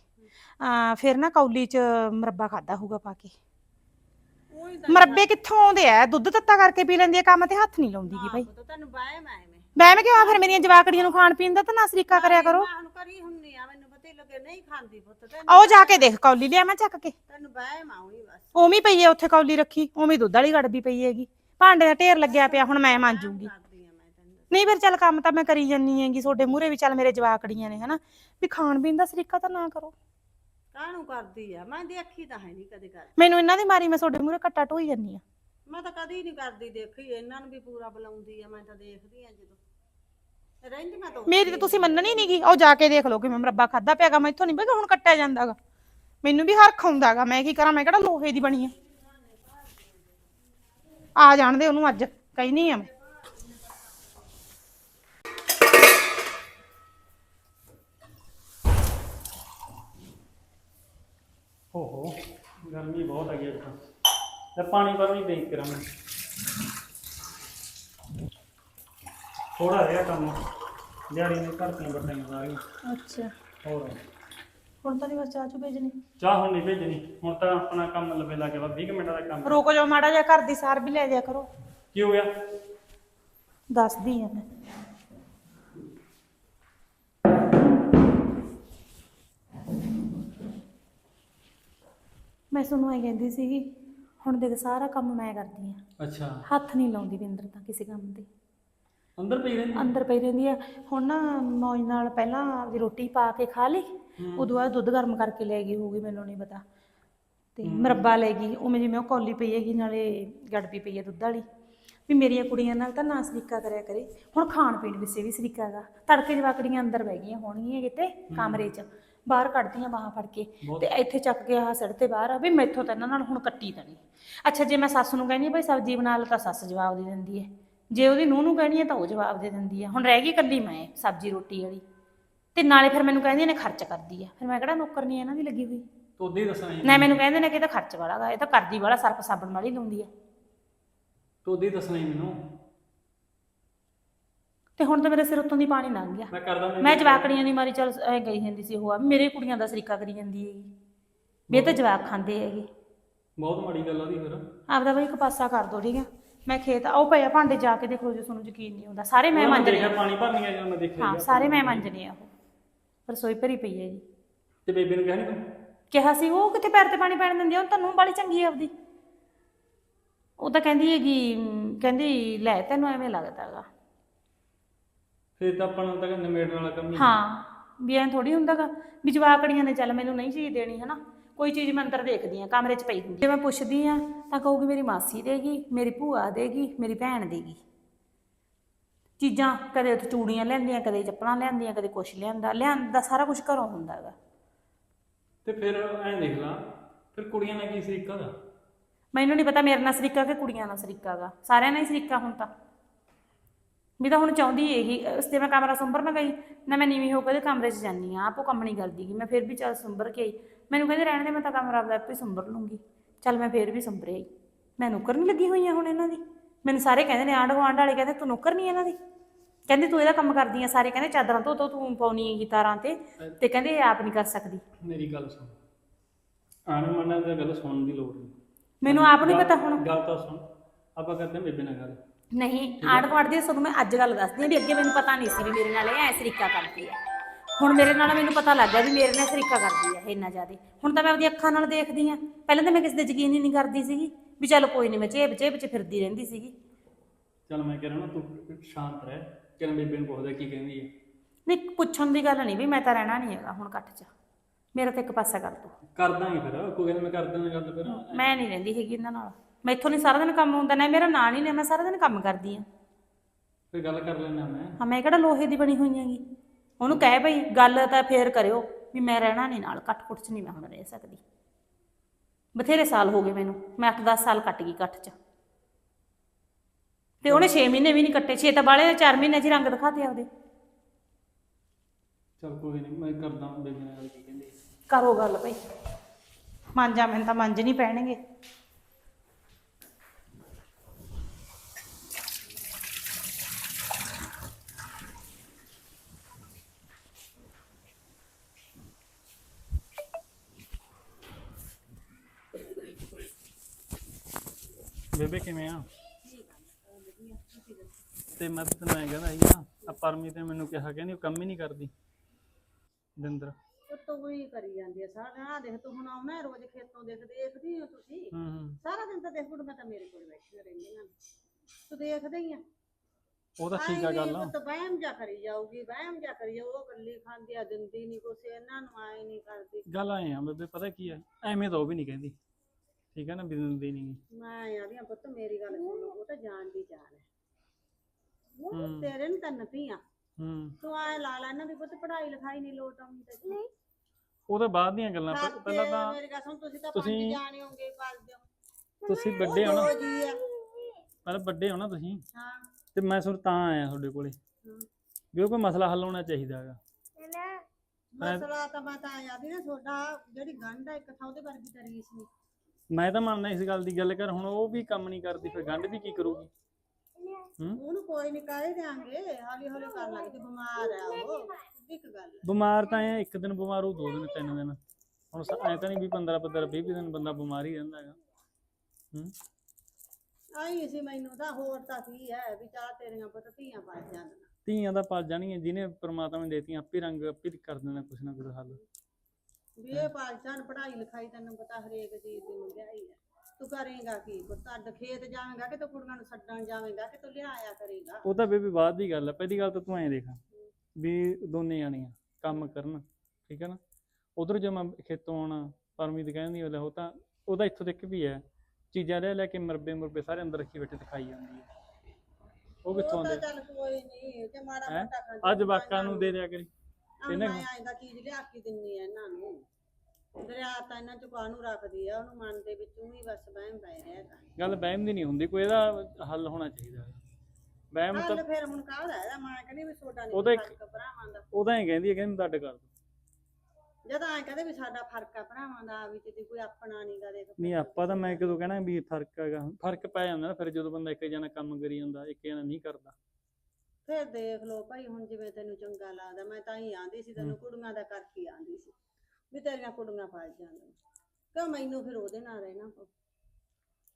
ਆ ਫਿਰ ਨਾ ਕੌਲੀ 'ਚ ਮੁਰੱਬਾ ਖਾਦਾ ਹੋਊਗਾ ਪਾ ਕੇ। ਮੁਰੱਬੇ ਕਿੱਥੋਂ ਆਉਂਦੇ ਆ? ਦੁੱਧ ਤੱਤਾ ਕਰਕੇ ਪੀ ਲੈਂਦੀ ਆ ਕੰਮ ਤੇ ਹੱਥ ਨਹੀਂ ਲਾਉਂਦੀ ਗੀ ਭਾਈ ਤਾਂ ਤੈਨੂੰ ਬਾਏ ਮੈਂ ਮੈਂ ਮੈਂ ਕਿਹਾ ਫਿਰ ਮੇਰੀਆਂ ਜਵਾਕੜੀਆਂ ਨੂੰ ਖਾਣ ਪੀਣ ਦਾ ਤਾਂ ਨਾ ਸਰੀਕਾ ਕਰਿਆ ਕਰੋ। ਹੁਣ ਕਰੀ ਹੁੰਨੀ ਆ ਮੈਨੂੰ ਪਤਾ ਹੀ ਲੱਗੇ ਨਹੀਂ ਖਾਂਦੀ ਪੁੱਤ ਤੈਨੂੰ ਆਓ ਜਾ ਕੇ ਦੇਖ ਕੌਲੀ ਲਿਆ ਮੈਂ ਚੱਕ ਕੇ। ਤੈਨੂੰ ਬਾਏ ਮਾਉਣੀ ਬਸ। ਉਵੇਂ ਹੀ ਪਈ ਹੈ ਉੱਥੇ ਕੌਲੀ ਰੱਖੀ ਉਵੇਂ ਹੀ ਦੁੱਧ ਵਾਲੀ ਗੜਬੀ ਪਈ ਹੈਗੀ। ਭਾਂਡੇ ਦਾ ਢੇਰ ਲੱਗਿਆ ਪਿਆ ਹੁਣ ਮੈਂ ਮਾਂਜੂਗੀ। ਨਹੀਂ ਫਿਰ ਚੱਲ ਕੰਮ ਤਾਂ ਮੈਂ ਕਰੀ ਜੰਨੀ ਹੈਗੀ ਤੁਹਾਡੇ ਮੂਹਰੇ ਵੀ ਚੱਲ ਮੇਰੇ ਜਵਾਕੜੀਆਂ ਨੇ ਹਨਾ? ਵੀ ਖਾਣ ਪੀਣ ਦਾ ਸਰੀਕਾ ਤਾਂ ਨਾ ਕਰੋ। ਕਾਹਨੂੰ ਕਰਦੀ ਆ? ਮੈਂ ਦੇਖੀ ਤਾਂ ਹੈ ਨਹੀਂ ਕਦੇ ਕਰ ਮੈਨੂੰ ਇਹਨਾਂ ਦੀ ਮਾਰੀ ਮੈਂ ਤੁਹਾਡੇ ਮੂਹਰੇ ਕੱਟਾ ਢੋਈ ਜੰਨੀ ਆ ਮੈਂ ਤਾਂ ਕਦੀ ਨਹੀਂ ਕਰਦੀ ਦੇਖੀ ਇਹਨਾਂ ਨੂੰ ਵੀ ਪੂਰਾ ਬੁਲਾਉਂਦੀ ਆ ਮੈਂ ਤਾਂ ਦੇਖਦੀ ਆ ਜਦੋਂ। ਤਾਂ ਮੇਰੀ ਤਾਂ ਤੁਸੀਂ ਮੰਨਣੀ ਨਹੀਂਗੀ ਉਹ ਜਾ ਕੇ ਦੇਖ ਲਓ ਕਿ ਮੈਂ ਮਰੱਬਾ ਖਾਦਾ ਪਿਆਗਾ ਮੈਥੋਂ ਨਹੀਂ ਬਈ ਹੁਣ ਕੱਟਿਆ ਜਾਂਦਾਗਾ। ਮੈਨੂੰ ਵੀ ਹਰਖ ਆਉਂਦਾਗਾ ਮੈਂ ਕੀ ਕਰਾਂ ਮੈਂ ਕਿਹੜਾ ਲੋਹੇ ਦੀ ਬਣੀ ਆ। ਆ ਜਾਣ ਦੇ ਉਹਨੂੰ ਅੱਜ ਕਹੀ ਨਹੀਂ ਆ ਮੈਂ। ਓਹੋ ਗਰਮੀ ਬਹੁਤ ਆ ਗਈ ਅੱਜ ਤਾਂ। ਪਾਣੀ ਪਰ ਵੀ ਦੇਖ ਕਰਾਂ ਥੋੜਾ ਰਿਹਾ ਕੰਮ ਦਿਹਾੜੀ ਨੇ ਘਰ ਦੀਆਂ ਬੱਟੀਆਂ ਸਾਰੀਆਂ। ਅੱਛਾ। ਹੋਰ? ਹੁਣ ਤਾਂ ਨਹੀਂ ਬਸ ਚਾਹ ਚੂ ਭੇਜਣੀ। ਚਾਹ ਹੁਣ ਨਹੀਂ ਭੇਜਣੀ। ਹੁਣ ਤਾਂ ਆਪਣਾ ਕੰਮ ਲਵੇ ਲਾ ਕੇ ਬਸ 20 ਕੁ ਮਿੰਟਾਂ ਦਾ ਕੰਮ ਰੁਕ ਜਾਓ ਮਾੜਾ ਜਿਹਾ ਘਰ ਦੀ ਸਾਰ ਵੀ ਲੈ ਜਾ ਕਰੋ। ਕੀ ਹੋ ਗਿਆ? ਦੱਸਦੀ ਆ ਮੈਂ। ਮੈਂ ਤੁਹਾਨੂੰ ਕਹਿੰਦੀ ਸੀਗੀ ਹੁਣ ਦੇਖ ਸਾਰਾ ਕੰਮ ਮੈਂ ਕਰਦੀ ਆ। ਅੱਛਾ। ਹੱਥ ਨਹੀਂ ਲਾਉਂਦੀ ਵਿੰਦਰ ਤਾਂ ਕਿਸੇ ਕੰਮ ਤੇ। ਅੰਦਰ ਪਈ ਰਹਿੰਦੀ ਅੰਦਰ ਪਈ ਰਹਿੰਦੀ ਆ। ਹੁਣ ਨਾ ਮੌਜ ਨਾਲ ਪਹਿਲਾਂ ਆਪਦੀ ਰੋਟੀ ਪਾ ਕੇ ਖਾ ਲਈ ਉਦੋਂ ਬਾਅਦ ਦੁੱਧ ਗਰਮ ਕਰਕੇ ਲੈ ਗਈ ਹੋਊਗੀ ਮੈਨੂੰ ਨਹੀਂ ਪਤਾ। ਤੇ ਮਰੱਬਾ ਲੈ ਗਈ ਉਵੇਂ ਜਿਵੇਂ ਉਹ ਕੌਲੀ ਪਈ ਹੈਗੀ ਨਾਲੇ ਗੜਬੀ ਪਈ ਹੈ ਦੁੱਧ ਵਾਲੀ। ਵੀ ਮੇਰੀਆਂ ਕੁੜੀਆਂ ਨਾਲ ਤਾਂ ਨਾ ਸਰੀਕਾ ਕਰਿਆ ਕਰੇ। ਹੁਣ ਖਾਣ ਪੀਣ ਵਿੱਚ ਵੀ ਸਰੀਕਾ ਹੈਗਾ ਤੜਕੇ ਜਵਾਕੜੀਆਂ ਅੰਦਰ ਬਹਿ ਗਈਆਂ ਹੋਣਗੀਆਂ ਕਿਤੇ ਕਮਰੇ 'ਚ। ਬਾਹਰ ਕੱਢਦੀਆਂ ਬਾਹਾਂ ਫੜ ਕੇ। ਤੇ ਇੱਥੇ ਚੱਕ ਕੇ ਆਹ ਸਿਰ ਤੇ ਬਾਹਰ ਆ ਵੀ ਮੈਥੋਂ ਤਾਂ ਇਹਨਾਂ ਨਾਲ ਹੁਣ ਕੱਟੀ ਤਾਂ ਨਹੀਂ। ਅੱਛਾ ਜੇ ਮੈਂ ਸੱਸ ਨੂੰ ਕਹਿੰਦੀ ਆ ਭਾਈ ਸਬਜ਼ੀ ਬਣਾ ਲਾ ਤਾਂ ਸੱਸ ਜਵਾਬ ਦੇ ਦਿੰਦੀ ਹੈ। ਜੇ ਉਹਦੀ ਨੂੰਹ ਨੂੰ ਕਹਿਣੀ ਹੈ ਤਾਂ ਉਹ ਜਵਾਬ ਦੇ ਦਿੰਦੀ ਹੈ। ਹੁਣ ਰਹਿ ਗਈ ਇਕੱਲੀ ਮੈਂ ਸਬਜ਼ੀ ਰੋਟੀ ਵਾਲੀ। ਤੇ ਨਾਲੇ ਫਿਰ ਮੈਨੂੰ ਕਹਿੰਦੀ ਨੇ ਖਰਚ ਕਰਦੀ ਆ। ਫਿਰ ਮੈਂ ਕਿਹੜਾ ਨੌਕਰ ਨਹੀਂ ਇਹਨਾਂ ਦੀ ਲੱਗੀ ਹੋਈ। ਤੂੰ ਉਦੋਂ ਹੀ ਦੱਸਣਾ ਸੀ। ਨਾ ਮੈਨੂੰ ਕਹਿੰਦੇ ਨੇ ਕਿ ਇਹ ਤਾਂ ਖਰਚ ਵਾਲਾ ਗਾ ਇਹ ਤਾਂ ਕਰਦੀ ਵਾਲਾ ਸਰਫ ਸਾਬਣ ਵਾਲੀ ਲਾਉਂਦੀ ਆ। ਤੂੰ ਉਦੋਂ ਹੀ ਦੱਸਣਾ ਸੀ ਮੈਨੂੰ। ਤੇ ਹੁਣ ਤਾਂ ਮੇਰੇ ਸਿਰ ਉੱਤੋਂ ਦੀ ਪਾਣੀ ਲੰਘ ਗਿਆ। ਮੈਂ ਕਰਦਾ ਮੈਂ ਜਵਾਕੜੀਆਂ ਦੀ ਮਾਰੀ ਚੱਲ ਐ ਗਈ ਜਾਂਦੀ ਸੀ ਉਹ ਆ ਮੇਰੇ ਕੁੜੀਆਂ ਦਾ ਸਰੀਕਾ ਕਰੀ ਜਾਂਦੀ ਹੈਗੀ। ਇਹ ਤਾਂ ਜਵਾਕ ਖਾਂਦੇ ਹੈਗੇ। ਬਹੁਤ ਮਾੜੀ ਗੱਲ ਆ ਉਹਦੀ ਫਿਰ। ਆਪਦਾ ਬਈ ਇੱਕ ਪਾਸਾ ਕਰ ਦੋ ਠੀਕ ਆ। ਮੈਂ ਖੇਤ ਉਹ ਪਿਆ ਭਾਂਡੇ ਜਾ ਕੇ ਦੇਖ ਲਓ ਜੇ ਤੁਹਾਨੂੰ ਯਕੀਨ ਨਹੀਂ ਹੁੰਦਾ ਸਾਰੇ ਮੈਂ ਮੰਜਣੇ ਦੇਖਿਆ ਪਾਣੀ ਭਰਨੀ ਆ ਜਦੋਂ ਮੈਂ ਦੇਖਿਆ ਹਾਂ ਸਾਰੇ ਮੈਂ ਮੰਜਣੇ ਆ ਉਹ। ਰਸੋਈ ਭਰੀ ਪਈ ਹੈ ਜੀ। ਤੇ ਬੇਬੇ ਨੂੰ ਕਿਹਾ ਨਹੀਂ ਤੂੰ? ਕਿਹਾ ਸੀ ਉਹ ਕਿਤੇ ਪੈਰ ਤੇ ਪਾਣੀ ਪੈਣ ਦਿੰਦੀ ਆ? ਉਹ ਤੁਹਾਨੂੰ ਬਾਲੀ ਚੰਗੀ ਆ ਆਪਦੀ। ਉਹ ਤਾਂ ਕਹਿੰਦੀ ਹੈਗੀ ਕਹਿੰਦੀ ਲੈ ਤੈਨੂੰ ਐਵੇਂ ਲੱਗਦਾਗਾ ਫਿਰ ਤਾਂ ਆਪਾਂ ਨੂੰ ਤਾਂ ਨਿਮੇੜਨ ਵਾਲਾ ਕੰਮ ਹੀ ਹਾਂ। ਵੀ ਐਂ ਥੋੜੀ ਹੁੰਦਾਗਾ ਵੀ ਜਵਾਕੜੀਆਂ ਨੇ ਚੱਲ ਮੈਨੂੰ ਨਹੀਂ ਚੀਜ਼ ਦੇਣੀ ਹਨਾ। ਕੋਈ ਚੀਜ਼ ਮੈਂ ਅੰਦਰ ਦੇਖਦੀ ਆ ਕਮਰੇ 'ਚ ਪਈ ਹੁੰਦੀ ਜੇ ਮੈਂ ਪੁੱਛਦੀ ਆ ਤਾਂ ਕਹੂਗੀ ਮੇਰੀ ਮਾਸੀ ਦੇਗੀ ਮੇਰੀ ਭੂਆ ਦੇਗੀ ਮੇਰੀ ਭੈਣ ਦੇਗੀ। ਚੀਜ਼ਾਂ ਕਦੇ ਉੱਥੇ ਚੂੜੀਆਂ ਲਿਆਂਦੀਆਂ ਕਦੇ ਚੱਪਲਾਂ ਲਿਆਂਦੀਆਂ ਕਦੇ ਕੁਛ ਲਿਆਂਦਾ ਲਿਆਂਦਾ ਸਾਰਾ ਕੁਝ ਘਰੋਂ ਹੁੰਦਾ ਹੈਗਾ ਤੇ ਫਿਰ ਐਂ ਦੇਖ ਲਾ ਫਿਰ ਕੁੜੀਆਂ ਨਾਲ ਕੀ ਸਰੀਕਾ ਦਾ? ਮੈਨੂੰ ਨਹੀਂ ਪਤਾ ਮੇਰੇ ਨਾਲ ਸਰੀਕਾ ਕਿ ਕੁੜੀਆਂ ਨਾਲ ਸਰੀਕਾ ਗਾ। ਸਾਰਿਆਂ ਨਾਲ ਹੀ ਸਰੀਕਾ ਹੁਣ ਤਾਂ। ਵੀ ਤਾਂ ਹੁਣ ਚਾਹੁੰਦੀ ਇਹੀ ਉਸ ਤੇ ਮੈਂ ਕਮਰਾ ਸੁੰਬਰ ਨਾ ਗਈ। ਨਾ ਮੈਂ ਨੀਵੀਂ ਹੋ ਕੇ ਉਹਦੇ ਕਮਰੇ 'ਚ ਜਾਂਦੀ ਆ ਆਪੋ ਕੰਮ ਨਹੀਂ ਕਰਦੀ ਗੀ। ਮੈਂ ਫਿਰ ਵੀ ਚੱਲ ਸੁੰਬਰ ਕੇ ਆਈ। ਮੈਨੂੰ ਕਹਿੰਦੇ ਰਹਿਣ ਦੇ ਮੈਂ ਤਾਂ ਕਮਰਾ ਆਪਦਾ ਆਪੇ ਸੁੰਬਰ ਲੂੰਗੀ। ਚੱਲ ਮੈਂ ਫਿਰ ਵੀ ਸੁੰਬਰੇ ਆਈ। ਮੈਂ ਨੌਕਰ ਨਹੀਂ ਲੱਗੀ ਹੋਈ ਆ ਹੁਣ ਇਹਨਾਂ ਦੀ। ਮੈਨੂੰ ਸਾਰੇ ਕਹਿੰਦੇ ਨੇ ਆਂਢ ਗੁਆਂਢ ਵਾਲੇ ਕਹਿੰਦੇ ਤੂੰ ਨੌਕਰ ਨਹੀਂ ਇਹਨਾਂ ਦੀ? ਕਹਿੰਦੇ ਤੂੰ ਇਹਦਾ ਕੰਮ ਕਰਦੀ ਆ ਸਾਰੇ। ਕਹਿੰਦੇ ਚਾਦਰਾਂ ਧੋ ਧੋ ਤੂੰ ਪਾਉਣੀ ਹੈਗੀ ਤਾਰਾਂ ਤੇ। ਤੇ ਕਹਿੰਦੇ ਇਹ ਆਪ ਨਹੀਂ ਕਰ ਸਕਦੀ। ਮੇਰੀ ਗੱਲ ਸੁਣ। ਆਣ ਮਨਾਂ ਦੀ ਗੱਲ ਸੁਣਨ ਦੀ ਲੋੜ ਨਹੀਂ ਮੈਨੂੰ ਆਪ ਨਹੀਂ ਪਤਾ ਹੁਣ। ਗੱਲ ਤਾਂ ਸੁਣ। ਆਪਾਂ ਕਰਦੇ ਬੇਬੇ ਨਾਲ ਗੱਲ। ਨਹੀਂ ਆੜ ਪਾੜ ਦੀ ਸਗੋਂ ਮੈਂ ਅੱਜ ਗੱਲ ਦੱਸਦੀ ਹਾਂ ਵੀ ਅੱਗੇ ਮੈਨੂੰ ਪਤਾ ਨਹੀਂ ਸੀ ਵੀ ਮੇਰੇ ਨਾਲ ਇਹ ਐ ਸਰੀਕਾ ਕਰਦੀ ਹੈ। ਹੁਣ ਮੇਰੇ ਨਾਲ ਮੈਨੂੰ ਪਤਾ ਲੱਗ ਗਿਆ ਵੀ ਮੇਰੇ ਨਾਲ ਸਰੀਕਾ ਕਰਦੀ ਹੈ ਇਹ ਇੰਨਾ ਜ਼ਿਆਦਾ। ਹੁਣ ਤਾਂ ਮੈਂ ਆਪਣੀ ਅੱਖਾਂ ਨਾਲ ਦੇਖਦੀ ਆ ਪਹਿਲਾਂ ਤਾਂ ਮੈਂ ਕਿਸੇ ਤੇ ਯਕੀਨ ਹੀ ਨਹੀਂ ਕਰਦੀ ਸੀਗੀ ਵੀ ਚੱਲ ਕੋਈ ਨਹੀਂ ਮੈਂ ਜੇਬ ਜੇਬ 'ਚ ਫਿਰਦੀ ਰਹਿੰਦੀ ਸੀਗੀ। ਚਲ ਮੈਂ ਕਹਿ ਰਿਹਾ ਨਾ ਤੂੰ ਸ਼ਾਂਤ ਰਹਿ। ਕਿਰਨ ਬੇਬੇ ਨੂੰ ਪੁੱਛਦਾ ਕੀ ਕਹਿੰਦੀ ਹੈ। ਨਹੀਂ ਪੁੱਛਣ ਦੀ ਗੱਲ ਨਹੀਂ ਵੀ ਮੈਂ ਤਾਂ ਰਹਿਣਾ ਨਹੀਂ ਹੈਗਾ ਹੁਣ ਕੱਟ 'ਚ। ਮੇਰਾ ਤਾਂ ਇੱਕ ਪਾਸਾ ਕਰ ਦੋ। ਕਰ ਦਾਂਗੇ ਫਿਰ। ਕੋਈ ਕਹਿੰਦਾ ਮੈਂ ਕਰ ਦਾਂਗਾ ਗੱਲ ਫਿਰ। ਮੈਂ ਨਹੀਂ ਰਹਿੰਦੀ ਹੈਗੀ ਇਹਨਾਂ ਨਾਲ। ਮੈਥੋਂ ਨਹੀਂ ਸਾਰਾ ਦਿਨ ਕੰਮ ਹੁੰਦਾ ਨਾ ਮੇਰਾ ਨਾਂ ਨਹੀਂ ਨੇ ਮੈਂ ਸਾਰਾ ਦਿਨ ਕੰਮ ਕਰਦੀ ਆ। ਫਿਰ ਗੱਲ ਕਰ ਲੈਣਾ ਮੈਂ। ਹਾਂ ਮੈਂ ਕਿਹੜਾ ਲੋਹੇ ਦੀ ਬਣੀ ਹੋਈ ਹੈਗੀ? ਉਹਨੂੰ ਕਹਿ ਭਈ ਗੱਲ ਤਾਂ ਫੇਰ ਕਰਿਓ ਵੀ ਮੈਂ ਰਹਿਣਾ ਨਹੀਂ ਨਾਲ ਕੱਟ ਕੁੱਟ 'ਚ ਨਹੀਂ ਮੈਂ ਹੁਣ ਰਹਿ ਸਕਦੀ। ਬਥੇਰੇ ਸਾਲ ਹੋ ਗਏ ਮੈਨੂੰ ਮੈਂ 8-10 ਸਾਲ ਕੱਟ ਗਈ ਕੱਟ 'ਚ। ਤੇ ਉਹਨੇ 6 ਮਹੀਨੇ ਵੀ ਨਹੀਂ ਕੱਟੇ 6 ਤਾਂ ਬਾਲੇ 4 ਮਹੀਨੇ 'ਚ ਹੀ ਰੰਗ ਦਿਖਾਤੇ ਆਪਦੇ ਚਲ ਕੋਈ ਨਹੀਂ ਮੈਂ ਕਰਦਾ ਬੇਬੇ ਨਾਲ ਕੀ ਕਹਿੰਦੀ। ਕਰੋ ਗੱਲ ਭਈ ਮਾਂਜਾ ਮੈਨੂੰ ਤਾਂ ਮੰਜ ਨਹੀਂ ਪੈਣਗੇ। ਬੇਬੇ ਕਿਵੇਂ ਆ? ਤੇ ਮੈਂ ਤਾਂ ਤੈਨੂੰ ਐਂ ਕਹਿੰਦਾ ਸੀ ਨਾ ਆ ਪਰਮੀ ਤੇ ਮੈਨੂੰ ਕਿਹਾ ਕਹਿੰਦੀ ਉਹ ਕੰਮ ਹੀ ਨਹੀਂ ਕਰਦੀ। ਦਿੰਦਰ। ਉੱਤੋਂ ਵੀ ਕਰੀ ਜਾਂਦੀ ਆ ਸਾਰਾ ਦੇਖ ਤੂੰ ਹੁਣ ਆਉਣਾ ਹੈ ਰੋਜ਼ ਖੇਤੋਂ ਦੇਖ ਦੇਖਦੀ ਹੋ ਤੁਸੀਂ? ਹੂੰ ਹੂੰ। ਸਾਰਾ ਦਿਨ ਤਾਂ ਦੇਖ ਮੈਂ ਤਾਂ ਮੇਰੇ ਕੋਲ ਬੈਠੀ ਰਹਿੰਦੀਆਂ ਤੂੰ ਦੇਖਦੇ ਹੀ ਆ। ਉਹ ਤਾਂ ਠੀਕ ਆ ਗੱਲ ਤਾਂ ਵਹਿਮ ਜਾ ਕਰੀ ਜਾਊਗੀ ਵਹਿਮ ਜਾ ਕਰੀ ਜਾਊ ਉਹ ਕੱਲੀ ਖਾਂਦੀ ਆ ਦਿੰਦੀ ਨਹੀਂ ਕੁਛ ਇਹਨਾਂ ਨੂੰ ਆਏ ਨਹੀਂ ਕਰਦੀ। ਗੱਲ ਆਏ ਆ ਬੇਬੇ ਪਤਾ ਕੀ ਆ? ਐਵੇਂ ਤਾਂ ਉਹ ਵੀ ਨਹੀਂ ਕਹਿੰਦੀ। ਠੀਕ ਹੈ ਨਾ ਵੀ ਦਿੰਦੀ ਨਹੀਂ ਮੈਂ ਆਦੀਆਂ ਪੁੱਤ ਮੇਰੀ ਗੱਲ ਸੁਣ ਉਹ ਤਾਂ ਜਾਣ ਦੀ ਜਾਨ ਹੈ। ਉਹ ਹੂੰ। ਤੇਰੇ ਨੂੰ ਤਾਂ ਨਪੀਆਂ ਹੂੰ। ਤੂੰ ਆਏ ਲਾ ਲਾ ਇਹਨਾਂ ਦੀ ਪੁੱਤ ਪੜ੍ਹਾਈ ਲਿਖਾਈ ਨਹੀਂ ਲੋਟ ਆਉਂਦੀ ਤੇ ਉਹ ਤਾਂ ਬਾਅਦ ਦੀਆਂ ਗੱਲਾਂ ਹਾਂ, ਪਹਿ- ਪਹਿਲਾਂ ਤੇ ਮੇਰੀ ਗੱਲ ਸੁਣ ਤੁਸੀਂ ਤਾਂ ਪੰਜ ਤੁਸੀਂ- ਜਾਣੇ ਹੋਗੇ ਪੜਦੇ ਹੋ ਤੁਸੀਂ ਵੱਡੇ ਹੋ ਨਾ। ਦੋ ਜੀ ਆ। ਪਹਿਲਾਂ ਵੱਡੇ ਹੋ ਨਾ ਤੁਸੀਂ। ਹਾਂ। ਤੇ ਮੈਂ ਸੁਣ ਤਾਂ ਆਇਆ ਤੁਹਾਡੇ ਕੋਲੇ। ਹੂੰ। ਵੀ ਉਹ ਕੋਈ ਮਸਲਾ ਹੱਲ ਹੋਣਾ ਚਾਹੀਦਾ ਹੈਗਾ। ਮਸਲਾ ਤਾਂ ਮੈਂ ਤਾਂ ਆਇਆ ਦੀ ਨਾ ਤੁਹਾਡਾ ਜਿਹੜੀ ਗੰਢ ਆ ਇੱਕ ਥਾਂ ਉਹਦੇ ਵਰਗੀ ਤਾਂ ਰੀਸ ਨਹੀਂ ਮੈਂ ਤਾਂ ਮੰਨਦਾ ਇਸ ਗੱਲ ਦੀ ਗੱਲ ਕਰ ਹੁਣ ਉਹ ਵੀ ਕੰਮ ਨਹੀਂ ਕਰਦੀ ਫਿਰ ਗੰਢ ਵੀ ਕੀ ਕਰੂਗੀ? ਹੂੰ? ਉਹਨੂੰ ਕੋਈ ਨਹੀਂ ਕਹਿ ਦਿਆਂਗੇ ਹੌਲੀ ਹੌਲੀ ਕਰਨ ਲੱਗ ਜੀ ਬਿਮਾਰ ਆ ਉਹ ਸਿੱਧੀ ਇੱਕ ਗੱਲ। ਹੈ। ਬਿਮਾਰ ਤਾਂ ਐ ਇੱਕ ਦਿਨ ਬਿਮਾਰ ਹੋ ਦੋ ਦਿਨ ਤਿੰਨ ਦਿਨ। ਹੁਣ ਐ ਤਾਂ ਨਹੀਂ ਵੀ 15 15 20 20 ਦਿਨ ਬੰਦਾ ਬਿਮਾਰ ਹੀ ਰਹਿੰਦਾ ਹੈਗਾ। ਹੂੰ? ਆਈ ਸੀ ਮੈਨੂੰ ਤਾਂ ਹੋਰ ਤਾਂ ਕੀ ਹੈ ਵੀ ਚਾਹ ਤੇਰੀਆਂ ਪੁੱਤ ਧੀਆਂ ਪਾ ਜਾਂਦੀਆਂ। ਧੀਆਂ ਦਾ ਪਲ ਜਾਣੀਆਂ ਜਿਹਨੇ ਪ੍ਰਮਾਤਮਾ ਨੇ ਦੇਤੀਆਂ ਆਪੇ ਰੰਗ ਆਪੇ ਕਰ ਦੇਣਾ ਕੁਛ ਨਾ ਕੁਛ ਹੱਲ। ਵੀ ਇਹ ਜਾਣ ਪੜ੍ਹਾਈ ਲਿਖਾਈ ਤੈਨੂੰ ਪਤਾ ਹਰੇਕ ਚੀਜ਼ ਦੀ ਮਹਿੰਗਾਈ ਹੈ ਤੂੰ ਕਰੇਗਾ ਕੀ ਪੁੱਤ? ਖੇਤ ਜਾਵੇਂਗਾ ਕਿ ਤੂੰ ਕੁੜੀਆਂ ਨੂੰ ਛੱਡਣ ਜਾਵੇਂਗਾ ਕਿ ਤੂੰ ਲਿਆਇਆ ਕਰੇਗਾ? ਉਹ ਤਾਂ ਬੇਬੀ ਬਾਅਦ ਦੀ ਗੱਲ ਹੈ ਪਹਿਲੀ ਗੱਲ ਤਾਂ ਤੂੰ ਐਂ ਦੇਖ ਵੀ ਦੋਨੇ ਜਾਣੀਆਂ ਕੰਮ ਕਰਨ ਠੀਕ ਹੈ ਨਾ? ਉਧਰ ਜੇ ਮੈਂ ਖੇਤੋਂ ਆਉਣਾ ਪਰਮੀਤ ਕਹਿੰਦੀ ਉਹ ਉਹ ਤਾਂ ਉਹਦਾ ਇੱਥੋਂ ਤੱਕ ਵੀ ਹੈ। ਚੀਜ਼ਾਂ ਲੈ ਲੈ ਕੇ ਮਰਬੇ ਮੁਰਬੇ ਸਾਰੇ ਅੰਦਰ ਰੱਖੀ ਬੈਠੇ ਦਿਖਾਈ ਜਾਂਦੀ ਹੈ ਉਹ ਕਿੱਥੋਂ ਆਉਂਦੇ ਚੱਲ ਕੋਈ ਨਹੀਂ ਜੇ ਮਾੜਾ ਹੈਂ? ਮੋਟਾ ਖਾਂਦੀ ਅੱਜ ਵਾਕਾਂ ਨੂੰ ਦੇ ਦਿਆ ਕਰੀ। ਇਹਨੇ- ਮੈਂ ਆਏਗਾ ਚੀਜ਼ ਲਿਆ ਕੇ ਦਿੰਨੀ ਆ ਇਹਨਾਂ ਨੂੰ। ਦਰਿਆ ਤਾਂ ਇਹਨਾਂ ਚ ਕਾਹਨੂੰ ਰੱਖਦੀ ਆ ਉਹਨੂੰ ਮਨ ਦੇ ਵਿੱਚ ਵੀ ਬਸ ਵਹਿਮ ਪੈ ਰਿਹਾ ਤਾਂ ਗੱਲ ਵਹਿਮ ਦੀ ਨਹੀਂ ਹੁੰਦੀ ਕੋਈ ਇਹਦਾ ਹੱਲ ਹੋਣਾ ਚਾਹੀਦਾ। ਵਹਿਮ ਤਾਂ ਹੱਲ ਫਿਰ ਹੁਣ ਕਾਹਦਾ ਇਹਦਾ ਮੈਂ ਕਹਿੰਦੀ ਵੀ ਉਹਦਾ ਨਹੀਂ ਇੱਕ- ਫ਼ਰਕ ਭਰਾਵਾਂ ਦਾ। ਉਹਦਾ ਹੀ ਕਹਿੰਦੀ ਹੈ ਕਹਿੰਦੀ ਤੁਹਾਡੇ ਕਰ ਦੂੰ ਜਦ ਐਂ ਕਹਿੰਦੇ ਵੀ ਸਾਡਾ ਫ਼ਰਕ ਆ ਭਰਾਵਾਂ ਦਾ ਵੀ ਤੇ ਕੋਈ ਆਪਣਾ ਨਹੀਂ ਗਾ ਦੇਖ ਨਹੀਂ ਆਪਾਂ ਤਾਂ ਮੈਂ ਕਦੋਂ ਕਹਿਣਾ ਵੀ ਫ਼ਰਕ ਹੈਗਾ। ਫ਼ਰਕ ਪੈ ਜਾਂਦਾ ਨਾ ਫਿਰ ਜਦੋਂ ਬੰਦਾ ਇੱਕ ਜਣਾ ਕੰਮ ਕਰੀ ਜਾਂਦਾ ਇੱਕ ਜਣਾ ਨਹੀਂ ਕਰਦਾ। ਫਿਰ ਦੇਖ ਲਓ ਭਾਈ ਹੁਣ ਜਿਵੇਂ ਤੈਨੂੰ ਚੰਗਾ ਲੱਗਦਾ ਮੈਂ ਤਾਂ ਹੀ ਆਂਦੀ ਸੀ ਤੈਨੂੰ ਕੁੜੀਆਂ ਦਾ ਕਰਕੇ ਆਂਦੀ ਸੀ ਵੀ ਤੇਰੀਆਂ ਕੁੜੀਆਂ ਫਸ ਜਾਂਦੀਆਂ। ਕਿਉਂ ਮੈਨੂੰ ਫਿਰ ਉਹਦੇ ਨਾਲ ਰਹਿਣਾ ਪਊ।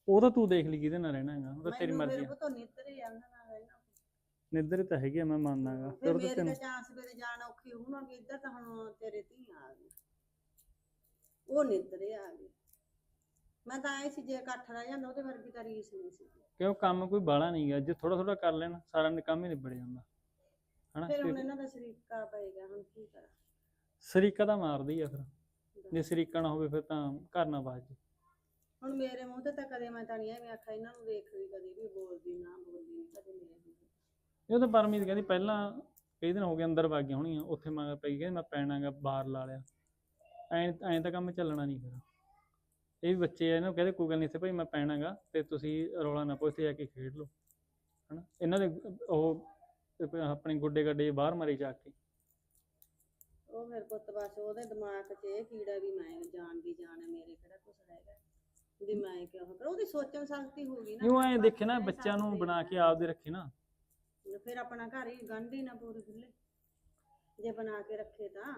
ਉਹ ਤਾਂ ਤੂੰ ਦੇਖ ਲਈ ਕਿਹਦੇ ਨਾਲ ਰਹਿਣਾ ਹੈਗਾ ਉਹ ਤਾਂ ਤੇਰੀ ਮੈਨੂੰ ਮਰਜ਼ੀ ਫਿਰ ਹੈ ਪੁੱਤੋਂ ਨਿੱਤਰ ਹੀ ਉਹਨਾਂ ਨਾਲ ਰਹਿਣਾ ਪਊ। ਨਿੱਧਰ ਤਾਂ ਹੈਗੀ ਆ ਮੈਂ ਮੰਨਦਾਗਾ ਫਿਰ ਫਿਰ ਉਹ ਤਾਂ ਮੇਰੇ ਤੈਨੂੰ ਤਾਂ ਚਾਂਸ ਵੇਲੇ ਜਾਣ ਔਖੀ ਹੋਣਗੇ ਇੱਧਰ ਤਾਂ ਹੁਣ ਤੇਰੇ ਧੀਆਂ ਆ ਗਈ। ਉਹ ਨਿੱਤਰੇ ਆ ਗਈ। ਮੈਂ ਤਾਂ ਆਈ ਸੀ ਜੇ ਇਕੱਠ ਰਹਿ ਜਾਂਦਾ ਉਹਦੇ ਵਰਗੀ ਤਾਂ ਰੀਸ ਨਹੀਂ ਸੀ ਕਿਉਂ ਕੰਮ ਕੋਈ ਬਾਲਾ ਨਹੀਂ ਗਾ ਜੇ ਥੋੜਾ ਥੋੜਾ ਕਰ ਲੈਣ ਸਾਰਾ ਨੇ ਕੰਮ ਹੀ ਨਿਬੜ ਜਾਂਦਾ। ਹਨਾ? ਫਿਰ ਹੁਣ ਇਹਨਾਂ ਦਾ ਸ਼ਰੀਕਾ ਪਏਗਾ ਹੁਣ ਕੀ ਕਰਾਂ? ਸਰੀਕਾ ਤਾਂ ਮਾਰਦੀ ਆ ਫਿਰ। ਜੇ ਸਰੀਕਾ ਨਾ ਹੋਵੇ ਫਿਰ ਤਾਂ ਘਰ ਨਾ ਬਾਜ ਹੁਣ ਮੇਰੇ ਮੂੰਹ ਤੇ ਤਾਂ ਕਦੇ ਮੈਂ ਤਾਂ ਨਹੀਂ ਐਵੇਂ ਆਖਿਆ ਇਹਨਾਂ ਨੂੰ ਦੇਖ ਵੀ ਕਦੇ ਵੀ ਬੋਲਦੀ ਨਾ ਬੋਲਦੀ ਕਦੇ ਮੇਰੇ ਮੂੰਹ ਤੇ। ਇਹ ਤਾਂ ਪਰਮੀਤ ਕਹਿੰਦੀ ਪਹਿਲਾਂ ਕਈ ਦਿਨ ਹੋ ਗਏ ਅੰਦਰ ਵਗ ਗਈਆਂ ਹੋਣੀਆਂ ਉੱਥੇ ਮਗਰ ਪਈ ਕਹਿੰਦੀ ਮੈਂ ਪੈਣਾਗਾ ਬਾਹਰ ਲਾ ਲਿਆ। ਐਂ ਐਂ ਤਾਂ ਕੰਮ ਚੱਲਣਾ ਨਹੀਂ ਫਿਰ। ਇਹ ਵੀ ਬੱਚੇ ਆ ਇਹਨਾਂ ਨੂੰ ਕਹਿੰਦੇ ਕੋਈ ਗੱਲ ਨਹੀਂ ਇੱਥੇ ਭਾਈ ਮੈਂ ਪੈਣਾਗਾ ਤੇ ਤੁਸੀਂ ਰੌਲਾ ਨਾ ਪਾਓ ਇੱਥੇ ਜਾ ਕੇ ਖੇਡ ਲਓ ਹਨਾ? ਇਹਨਾਂ ਦੇ ਉਹ ਆਪਣੇ ਗੁੱਡੇ ਗੱਡੇ ਬਾਹਰ ਮਾਰੀ ਜਾ ਕੇ। ਉਹ ਫਿਰ ਪੁੱਤ ਬਸ ਉਹਦੇ ਦਿਮਾਗ 'ਚ ਇਹ ਕੀੜਾ ਵੀ ਮੈਂ ਜਾਣ ਹੈ ਮੇਰੇ ਕਿਹੜਾ ਕੁਛ ਰਹਿ ਵੀ ਮੈਂ ਕਿਉਂ ਕਰ? ਉਹਦੀ ਸੋਚਣ ਸ਼ਕਤੀ ਹੋ ਗਈ ਨਾ। ਕਿਉਂ ਐ ਦੇਖੇ ਨਾ ਬੱਚਿਆਂ ਨੂੰ। ਬਣਾ ਕੇ ਆਪਦੇ ਰੱਖੇ ਨਾ। ਫਿਰ ਆਪਣਾ ਘਰ ਹੀ ਗੰਢੀ ਨਾ ਪੂਰੇ ਖੁੱਲੇ ਜੇ ਬਣਾ ਕੇ ਰੱਖੇ ਤਾਂ।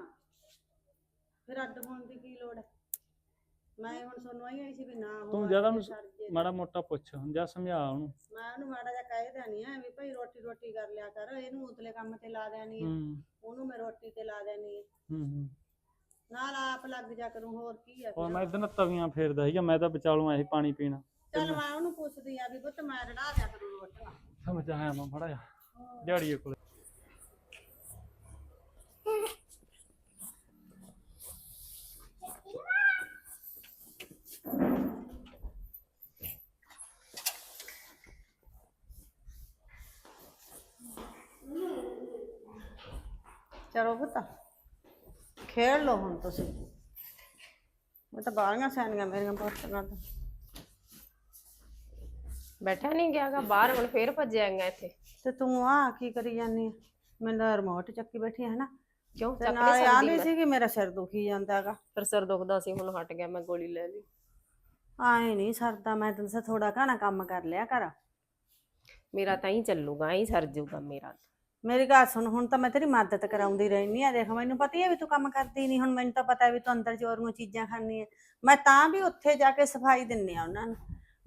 ਫਿਰ ਅੱਡ ਹੋਣ ਦੀ ਕੀ ਲੋੜ ਹੈ? ਮੈਂ ਹੁਣ ਸੁਣਨ ਆਈ ਹੋਈ ਸੀ ਵੀ ਨਾ ਹੋ ਤੂੰ ਜ਼ਿਆਦਾ ਮਾੜਾ ਮੋਟਾ ਪੁੱਛ ਜਾਂ ਸਮਝਾ ਉਹਨੂੰ। ਮੈਂ ਉਹਨੂੰ ਮਾੜਾ ਜਿਹਾ ਕਹਿ ਦੇਣੀ ਆ ਵੀ ਭਾਈ ਰੋਟੀ ਰੋਟੀ ਕਰ ਲਿਆ ਕਰ ਇਹਨੂੰ ਉਤਲੇ ਕੰਮ ਤੇ ਲਾ ਦੇਣੀ ਆ। ਹੂੰ। ਉਹਨੂੰ ਮੈਂ ਰੋਟੀ ਤੇ ਲਾ ਦੇਣੀ ਆ। ਹੂੰ ਹੂੰ। ਨਾਲ ਆਪ ਲੱਗ ਜਾ ਕਰੂੰ ਹੋਰ ਕੀ ਆ ਫਿਰ। ਮੈਂ ਇਦਾਂ ਤਵੀਆਂ ਫੇਰਦਾ ਸੀਗਾ ਮੈਂ ਤਾਂ ਵਿਚਾਲੂ ਸੀ ਪਾਣੀ ਪੀਣਾ। ਚੱਲ ਮੈਂ ਉਹਨੂੰ ਪੁੱਛਦੀ ਆ ਵੀ ਪੁੱਤ ਮੈਂ ਰੜਾ ਦਿਆ ਕਰੂੰ ਰੋਟੀਆਂ। ਸਮਝ ਆਇਆ ਮੈਂ ਫੜਾ ਜਾ ਦਿਹਾੜੀਏ ਕੋਲ। ਚਲੋ ਪੁੱਤ। ਖੇਡ ਲਓ ਹੁਣ ਤੁਸੀਂ। ਮੈਂ ਤਾਂ ਬਾਹਲੀਆਂ ਸਿਆਣੀਆਂ ਮੇਰੀਆਂ ਪੁੱਤਾਂ ਦਾ ਬੈਠਾ ਨਹੀਂ ਗਿਆਗਾ ਬਾਹਰ ਹੁਣ ਫੇਰ ਭੱਜਿਆ ਇੱਥੇ। ਤੇ ਤੂੰ ਆ ਕੀ ਕਰੀ ਜਾਨੀ ਤਾਂ ਰਿਮੋਟ ਚੱਕੀ ਬੈਠੀ ਹੈ ਨਾ ਕਿਉਂ? ਚੱਕ ਨਾਲੇ ਨਹੀਂ ਆਂਦੀ ਮੈਂ। ਸੀ ਕਿ ਮੇਰਾ ਸਿਰ ਦੁਖੀ ਜਾਂਦਾ ਹੈਗਾ। ਫਿਰ ਸਿਰ ਦੁਖਦਾ ਸੀ ਹੁਣ ਹਟ ਗਿਆ ਮੈਂ ਗੋਲੀ ਲੈ ਲਈ। ਆਏ ਨਹੀਂ ਸਰਦਾ ਮੈਂ ਤੈਨੂੰ ਥੋੜਾ ਘਣਾ ਕੰਮ ਕਰ ਲਿਆ ਕਰ। ਮੇਰਾ ਤਾਂ ਹੀ ਚੱਲੂਗਾ ਹੀ ਸਰ ਜਾਊਗਾ ਮੇਰਾ ਮੇਰੀ ਗੱਲ ਸੁਣ ਹੁਣ ਤਾਂ ਮੈਂ ਤੇਰੀ ਮਦਦ ਕਰਾਉਂਦੀ ਰਹਿਨੀ ਆ ਦੇਖ ਮੈਨੂੰ ਪਤਾ ਹੀ ਹੈ ਵੀ ਤੂੰ ਕੰਮ ਕਰਦੀ ਨਹੀਂ। ਹੁਣ ਮੈਨੂੰ ਤਾਂ ਪਤਾ ਵੀ ਤੂੰ ਅੰਦਰ ਚੋਰੀਆਂ ਚੀਜ਼ਾਂ ਖਾਂਦੀ ਹੈ। ਮੈਂ ਤਾਂ ਵੀ ਉੱਥੇ ਜਾ ਕੇ ਸਫ਼ਾਈ ਦਿੰਨੀ ਆ ਉਹਨਾਂ ਨੂੰ।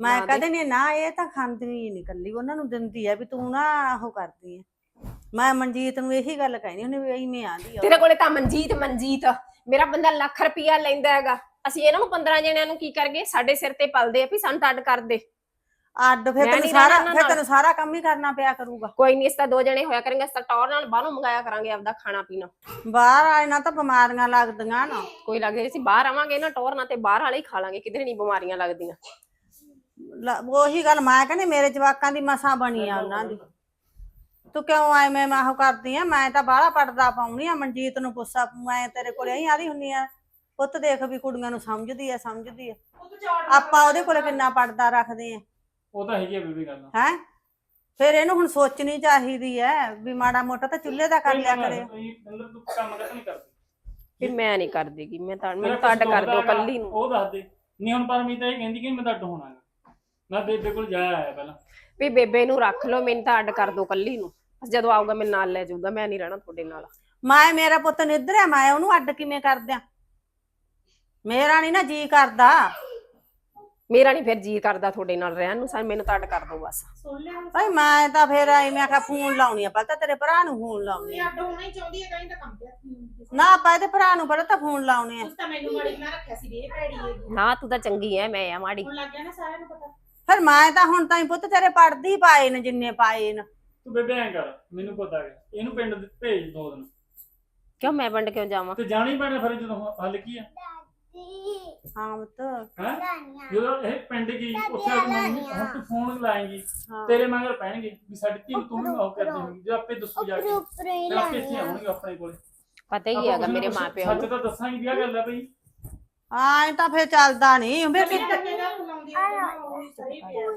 ਮੈਂ ਨਾ। ਕਦੇ ਨਹੀਂ ਨਾ ਇਹ ਤਾਂ ਖਾਂਦੀ ਨਹੀਂ ਨਿਕਲੀ ਉਹਨਾਂ ਨੂੰ ਦਿੰਦੀ ਆ ਵੀ ਤੂੰ ਨਾ ਉਹ ਕਰਦੀ ਹੈ। ਮੈਂ ਮਨਜੀਤ ਨੂੰ ਇਹੀ ਗੱਲ ਕਹਿਣੀ ਉਹਨੇ ਵੀ ਐਵੇਂ ਆਂਦੀ ਆ। ਤੇਰੇ ਕੋਲੇ ਤਾਂ ਮਨਜੀਤ ਮਨਜੀਤ। ਮੇਰਾ ਬੰਦਾ ਲੱਖ ਰੁਪਿਆ ਲੈਂਦਾ ਹੈਗਾ। ਅਸੀਂ ਇਹਨਾਂ ਨੂੰ 15 ਜਣਿਆਂ ਨੂੰ ਕੀ ਕਰਗੇ ਸਾਡੇ ਸਿਰ ਤੇ ਪਲਦੇ ਆ ਵੀ ਸਾਨੂੰ ਤਾਂ ਅੱਡ ਕਰ ਦੇ। ਅੱਡ ਫਿਰ ਮੈਂ ਤੈਨੂੰ ਨੀ ਸਾਰਾ ਇਹਨਾਂ ਫਿਰ ਤੈਨੂੰ ਸਾਰਾ ਕੰਮ ਹੀ ਕਰਨਾ ਪਿਆ ਕਰੂਗਾ। ਕੋਈ ਨਹੀਂ ਇਸ ਤਾਂ ਦੋ ਜਣੇ ਹੋਇਆ ਕਰਾਂਗੇ ਤਾਂ ਟੌਰ ਨਾਲ ਬਾਹਰੋਂ ਮੰਗਾਇਆ ਕਰਾਂਗੇ ਆਪਦਾ ਖਾਣਾ ਪੀਣਾ। ਬਾਹਰ ਆਏ ਨਾ ਤਾਂ ਬਿਮਾਰੀਆਂ ਲੱਗਦੀਆਂ ਨਾ। ਕੋਈ ਲੱਗੇ ਅਸੀਂ ਬਾਹਰ ਆਵਾਂਗੇ ਨਾ ਟੌਰ ਨਾਲ ਤੇ ਬਾਹਰ ਵਾਲੇ ਹੀ ਖਾ ਲਾਂਗੇ ਕਿਧਰੇ ਨਹੀਂ ਬਿਮਾਰੀਆਂ ਲੱਗਦੀਆਂ। ਲ- ਉਹੀ ਗੱਲ ਮੈਂ ਕਹਿੰਦੀ ਮੇਰੇ ਜਵਾਕਾਂ ਦੀ ਮਸਾਂ ਬਣੀ ਆ ਉਹਨਾਂ ਦੀ। ਤੂੰ ਕਿਉਂ ਐਵੇਂ ਮੈਂ ਉਹ ਕਰਦੀ ਆ ਮੈਂ ਤਾਂ ਬਾਹਲਾ ਪੜਦਾ ਪਾਉਣੀ ਆ ਮਨਜੀਤ ਨੂੰ ਪੁੱਛਾ ਮੈਂ ਤੇਰੇ ਕੋਲੇ ਹੀ ਆਦੀ ਹੁੰਨੀ ਆ। ਪੁੱਤ ਦੇਖ ਵੀ ਕੁੜੀਆਂ ਨੂੰ ਸਮਝਦੀ ਆ ਸਮਝਦੀ ਆ। ਆਪਾਂ ਉਹਦੇ ਕੋਲੇ ਕਿੰਨਾ ਪੜਦਾ ਰੱਖਦੇ ਆ। ਉਹ ਤਾਂ ਹੈਗੀ ਆ ਬੀਬੀ ਗੱਲ। ਹੈ? ਫਿਰ ਇਹਨੂੰ ਹੁਣ ਸੋਚਣੀ ਚਾਹੀਦੀ ਐ ਵੀ ਮਾੜਾ ਮੋਟਾ ਤਾਂ ਚੁੱਲ੍ਹੇ ਦਾ ਕਰ ਲਿਆ ਕਰੇ। ਮਤਲਬ ਤੂੰ ਕੰਮ ਕਦ ਨਹੀਂ ਕਰਦੀ। ਫਿਰ ਮੈਂ ਨਹੀਂ ਕਰਦੀਗੀ ਮੈਂ ਤਾਂ ਮੈਨੂੰ ਕਰ ਦਿਓ ਦੁਖਦਾ ਕੱਲੀ ਨੂੰ। ਉਹ ਦੱਸ ਦੇ। ਨਹੀਂ ਹੁਣ ਪਰਮੀਤ ਇਹ ਕਹਿੰਦੀ ਕਿ ਮੈਂ ਤਾਂ ਅੱਡ ਹੋਣਾ। ਮੈਂ ਬੇਬੇ ਕੋਲ ਜਾਇਆ ਆਇਆ ਪਹਿਲਾਂ। ਵੀ ਬੇਬੇ ਨੂੰ ਰੱਖ ਲਓ ਮੈਨੂੰ ਤਾਂ ਅੱਡ ਕਰ ਦਿਓ ਕੱਲੀ ਨੂੰ। ਜਦੋਂ ਆਊਗਾ ਮੇਰੇ ਨਾਲ ਲੈ ਜਾਊਗਾ ਮੈਂ ਨਹੀਂ ਰਹਿਣਾ ਤੁਹਾਡੇ ਨਾਲ। ਮੈਂ ਮੇਰਾ ਪੁੱਤ ਨਿੱਧਰ ਆ ਮੈਂ ਉਹਨੂੰ ਅੱਡ ਕਿਵੇਂ ਕਰ ਦਿਆਂ ਮੇਰਾ ਨਹੀਂ ਨਾ ਜੀ ਕਰਦਾ। ਮੇਰਾ ਨਹੀਂ ਫਿਰ ਜੀ ਕਰਦਾ ਤੁਹਾਡੇ ਨਾਲ ਰਹਿਣ ਨੂੰ ਸਾ ਮੈਨੂੰ ਤਾਂ ਅੱਡ ਕਰ ਦਿਓ ਬਸ। ਭਾਈ ਮੈਂ ਤਾਂ ਫੇਰ ਆਈ ਮੈਂ ਕਿਹਾ ਫੋਨ ਲਾਉਣੀ ਆ ਪਹਿਲਾਂ ਤਾਂ ਤੇਰੇ ਭਰਾ ਨੂੰ ਫੋਨ ਲਾਉਣੀ ਆ। ਅੱਡ ਹੋਣਾ ਹੀ ਚਾਹੁੰਦੀ ਹੈ ਕਹੀਂ ਤਾਂ ਕੰਮ ਤੇ ਕਿਸੇ ਨਾ ਆਪਾਂ ਇਹਦੇ ਭਰਾ ਨੂੰ ਪਹਿਲਾਂ ਤਾਂ ਫੋਨ ਲਾਉਣੇ ਆ। ਉਸ ਤਾਂ ਮੈਨੂੰ ਮਾੜੀ ਬਣਾ ਰੱਖਿਆ ਸੀ ਵੀ ਇਹ ਭੈੜੀ ਹੈਗੀ। ਨਾ ਤੂੰ ਤਾਂ ਚੰਗੀ ਐ ਮੈਂ ਆ ਮਾੜੀ। ਹੁਣ ਲੱਗ ਗਿਆ ਨਾ ਸਾਰਿਆਂ ਨੂੰ ਪਤਾ। ਫਿਰ ਮੈਂ ਤਾਂ ਹੁਣ ਤਾਈਂ ਪੁੱਤ ਤੇਰੇ ਪੜਦੀ ਪਾਏ ਨੇ ਜਿੰਨੇ ਪਾਏ ਨੇ। ਤੂੰ ਬੇਬੇ ਐਂ ਕਰ ਮੈਨੂੰ ਪਤਾ ਹੈ ਇਹਨੂੰ ਪਿੰਡ ਦੇ ਭੇਜ ਦੋ ਦਿਨ ਕਿਉਂ ਮੈਂ ਪਿੰਡ ਕਿਉਂ ਜਾਵਾਂ? ਤੇ ਜਾਣੀ ਪੈਣਾ ਫਿਰ ਜਦੋਂ ਹੱਲ ਕੀ ਆ? ਹਾਂ ਪੁੱਤ ਹੈ ਜਦੋਂ ਇਹ ਪਿੰਡ ਗਈ ਉੱਥੇ ਆਪਣੀ ਮੰਮੀ ਹੁਣ ਤੂੰ ਫੋਨ ਲਾਏਂਗੀ ਹਾਂ। ਤੇਰੇ ਮਗਰ ਪੈਣਗੇ ਵੀ ਸਾਡੀ ਧੀ ਨੂੰ ਤੂੰ ਵੀ ਉਹ ਕਰਦੇ ਹੋਗੀ ਜੋ ਆਪੇ ਦੱਸੂ ਜਾ ਕੇ ਤੇ ਆਪੇ ਇੱਥੇ ਆਉਣਗੇ ਆਪਣੇ ਕੋਲੇ ਪਤਾ ਹੀ ਆਪਾਂ ਹੈਗਾ ਕੁਛ ਨਾ ਮੇਰੇ ਕੁਛ ਮਾਪਿਆਂ ਸੱਚ ਨੂੰ ਤਾਂ ਦੱਸਾਂਗੇ ਵੀ ਆ ਗੱਲ ਆ ਬਈ ਹਾਂ ਇਹ ਤਾਂ ਫੇਰ ਚੱਲਦਾ ਨਹੀਂ ਵੇ ਕਿੰਨੇ ਟੱਕੇ ਦਾ ਲਾਉਂਦੀ ਹੈ ਉਹ ਸਹੀ ਪਿਆ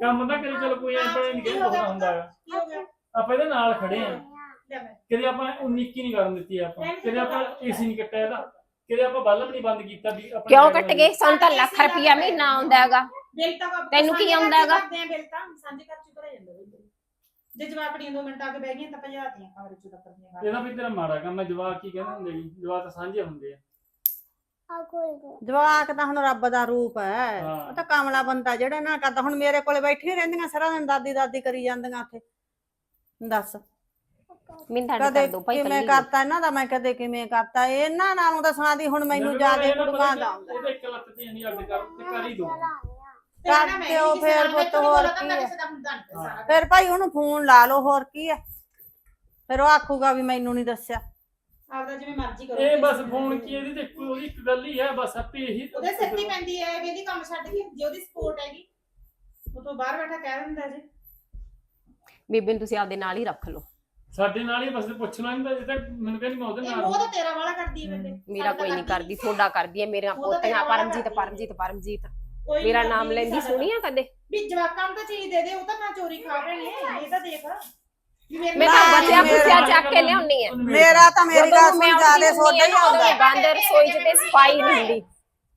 ਕੰਮ ਤਾਂ ਕਰੀ ਚਲ ਕੋਈ ਐਂ ਨਹੀਂ ਕਿ ਹੁੰਦਾ ਹੁੰਦਾ ਹੈਗਾ ਕੀ ਹੋ ਗਿਆ ਆਪਾਂ ਇਹਦੇ ਨਾਲ ਖੜੇ ਆ ਲੈ ਮੈਂ ਕਦੇ ਆਪਾਂ ਉਹ ਨਿੱਕੀ ਨਹੀਂ ਕਰਨ ਦਿੱਤੀ ਆਪਾਂ ਕਦੇ ਆਪਾਂ ਏਸੀ ਨਹੀਂ ਕੱਟਿਆ ਇਹਦਾ ਕਦੇ ਆਪਾਂ ਬੱਲਬ ਨਹੀਂ ਬੰਦ ਕੀਤਾ ਵੀ ਆਪਣੇ ਕਿਉਂ ਕੱਟ ਗਏ? ਸਾਨੂੰ ਤਾਂ ਲੱਖ ਰੁਪਿਆ ਮਹੀਨਾ ਆਉਂਦਾ ਹੈਗਾ। ਬਿੱਲ ਤਾਂ ਆਪਾਂ ਤੈਨੂੰ ਕੀ ਸਾਂਝੇ ਆਉਂਦਾ 'ਚ ਹੈਗਾ? ਭਰਦੇ ਆ ਬਿੱਲ ਤਾਂ ਸਾਂਝੇ ਘਰ ਚ ਭਰਿਆ ਜਾਂਦਾ ਬਿੱਲ। ਜੇ ਜਵਾਕੜੀਆਂ ਦੋ ਮਿੰਟ ਆ ਕੇ ਬਹਿ ਗਈਆਂ ਤਾਂ ਭਜਾਤੀਆਂ ਕਮਰੇ ਚ ਦੱਪਦੀਆਂ ਇਹਦਾ ਵੀ ਤੇਰਾ ਮਾੜਾ ਕੰਮ ਹੈ ਜਵਾਕ ਕੀ ਕਹਿੰਦੇ ਹੁੰਦੇ ਜੀ? ਜਵਾਕ ਤਾਂ ਸਾਂਝੇ ਹੁੰਦੇ ਆ। ਜਵਾਕ ਤਾਂ ਹੁਣ ਰੱਬ ਦਾ ਰੂਪ ਹੈ। ਹਾਂ। ਉਹ ਤਾਂ ਕਾਮਲਾ ਬੰਦਾ ਜਿਹੜਾ ਨਾ ਕਰਦਾ। ਹੁਣ ਮੇਰੇ ਕੋਲੇ ਬੈਠੀਆਂ ਰਹਿੰਦੀਆਂ ਸਾਰਾ ਦਿਨ ਦਾਦੀ ਦਾਦੀ ਕਰੀ ਜਾਂਦੀਆਂ ਉੱਥੇ। ਦੱਸ। ਮੈਨੂੰ ਤਾਂ ਅੱਡ ਕਦੇ ਕਰ ਦਿਓ ਭਾਈ ਕਿਵੇਂ ਕੱਲੀ। ਕਰਤਾ ਇਹਨਾਂ ਦਾ ਮੈਂ ਕਦੇ ਕਿਵੇਂ ਕਰਤਾ? ਇਹਨਾਂ ਨਾਲੋਂ ਤਾਂ ਸੁਣਾਦੀ ਹੁਣ ਮੈਨੂੰ ਜਿਆਦੇ ਕੁੜੀਆਂ ਦਾ ਆਉਂਦਾ ਇਹਦੇ ਇੱਕ ਲੱਤ ਤੇ ਨਹੀਂ ਅੱਡ ਕਰ ਤੇ ਕਰ ਹੀ ਦੋ। ਕਰਦੇ ਹੋ ਫੇਰ ਪੁੱਤ ਹੋਰ ਕੀ ਹੈ। ਕਿਸੇ ਦਾ ਹੁੰਦਾ ਨਹੀਂ ਸਾਰਾ ਫਿਰ ਭਾਈ ਉਹਨੂੰ ਫੋਨ ਲਾ ਲਓ ਹੋਰ ਕੀ ਹੈ? ਫਿਰ ਉਹ ਆਖੂਗਾ ਵੀ ਮੈਨੂੰ ਨਹੀਂ ਦੱਸਿਆ। ਆਪਦਾ ਜਿਵੇਂ ਮਰਜ਼ੀ ਕਰੋ। ਇਹ ਬਸ ਫੋਨ ਕੀ ਇਹਦੀ ਤੇ ਇੱਕੋ ਉਹਦੀ ਇੱਕ ਗੱਲ ਹੀ ਹੈ ਬਸ ਆਪੇ ਇਹੀ ਉਹਦੇ ਸਿਰ ਤੇ ਪੈਂਦੀ ਹੈ ਵੀ ਇਹਦੀ ਕੰਮ ਛੱਡ ਕੇ ਜੇ ਉਹਦੀ ਸਪੋਰਟ ਹੈਗੀ ਉਹ ਤੋਂ ਬਾਹਰ ਬੈਠਾ ਕਹਿ ਦਿੰਦਾ ਜੀ। ਬੀਬੀ ਨੂੰ ਤੁਸੀਂ ਆਪਦੇ ਨਾਲ ਹੀ ਰੱਖ ਲਓ। ਸਾਡੇ ਨਾਲ ਹੀ ਬਸ ਪੁੱਛ ਲਾਂਗੇ ਇਹ ਤਾਂ ਮੈਨੂੰ ਕਹਿੰਦੀ ਮੈਂ ਉਹਦੇ ਇਹ ਨਾਲ ਉਹ ਤਾਂ ਤੇਰਾ ਵਾਲਾ ਕਰਦੀ ਹੈ ਬੇਬੇ ਮੇਰਾ ਕੋਈ ਨਹੀਂ ਕਰਦੀ ਤੁਹਾਡਾ ਕਰਦੀ ਹੈ ਮੇਰੀਆਂ ਉਹ ਤਾਂ ਪੋਤੀਆਂ ਤੇਰਾ ਵਾਲਾ ਪਰਮਜੀਤ ਕਰਦੀ ਹੈ। ਪਰਮਜੀਤ ਪਰਮਜੀਤ। ਕੋਈ ਨੀ ਮੇਰਾ ਕਰਦੀ ਨਾਮ ਲੈਂਦੀ ਸਾਡਾ। ਸੁਣੀ ਆ ਕਦੇ? ਵੀ ਜਵਾਕਾਂ ਨੂੰ ਤਾਂ ਚੀਜ਼ ਦੇ ਦੇ ਉਹ ਤਾਂ ਨਾ ਚੋਰੀ ਖਾ ਰਹੇ ਨੇ ਇਹ ਤਾਂ ਦੇਖ। ਮੈਂ ਤਾਂ ਬਚਿਆ ਬੁਚਿਆ ਚੱਕ ਕੇ ਲਿਆਉਣੀ ਆ। ਮੇਰਾ ਤਾਂ ਮੇਰੀ ਜਦੋਂ ਗੱਲ ਮੈਂ ਸੁਣ ਉੱਠਦੀ ਜਿਆਦੇ ਹੁੰਦੀ ਸੋਡਾ ਆ ਹੀ ਨਾ, ਉਦੋਂ ਆਉਂਦਾ ਵੀ ਬੰਦ ਰਸੋਈ ਚ ਤੇ ਸਫ਼ਾਈ ਨਹੀਂ ਹੁੰਦੀ।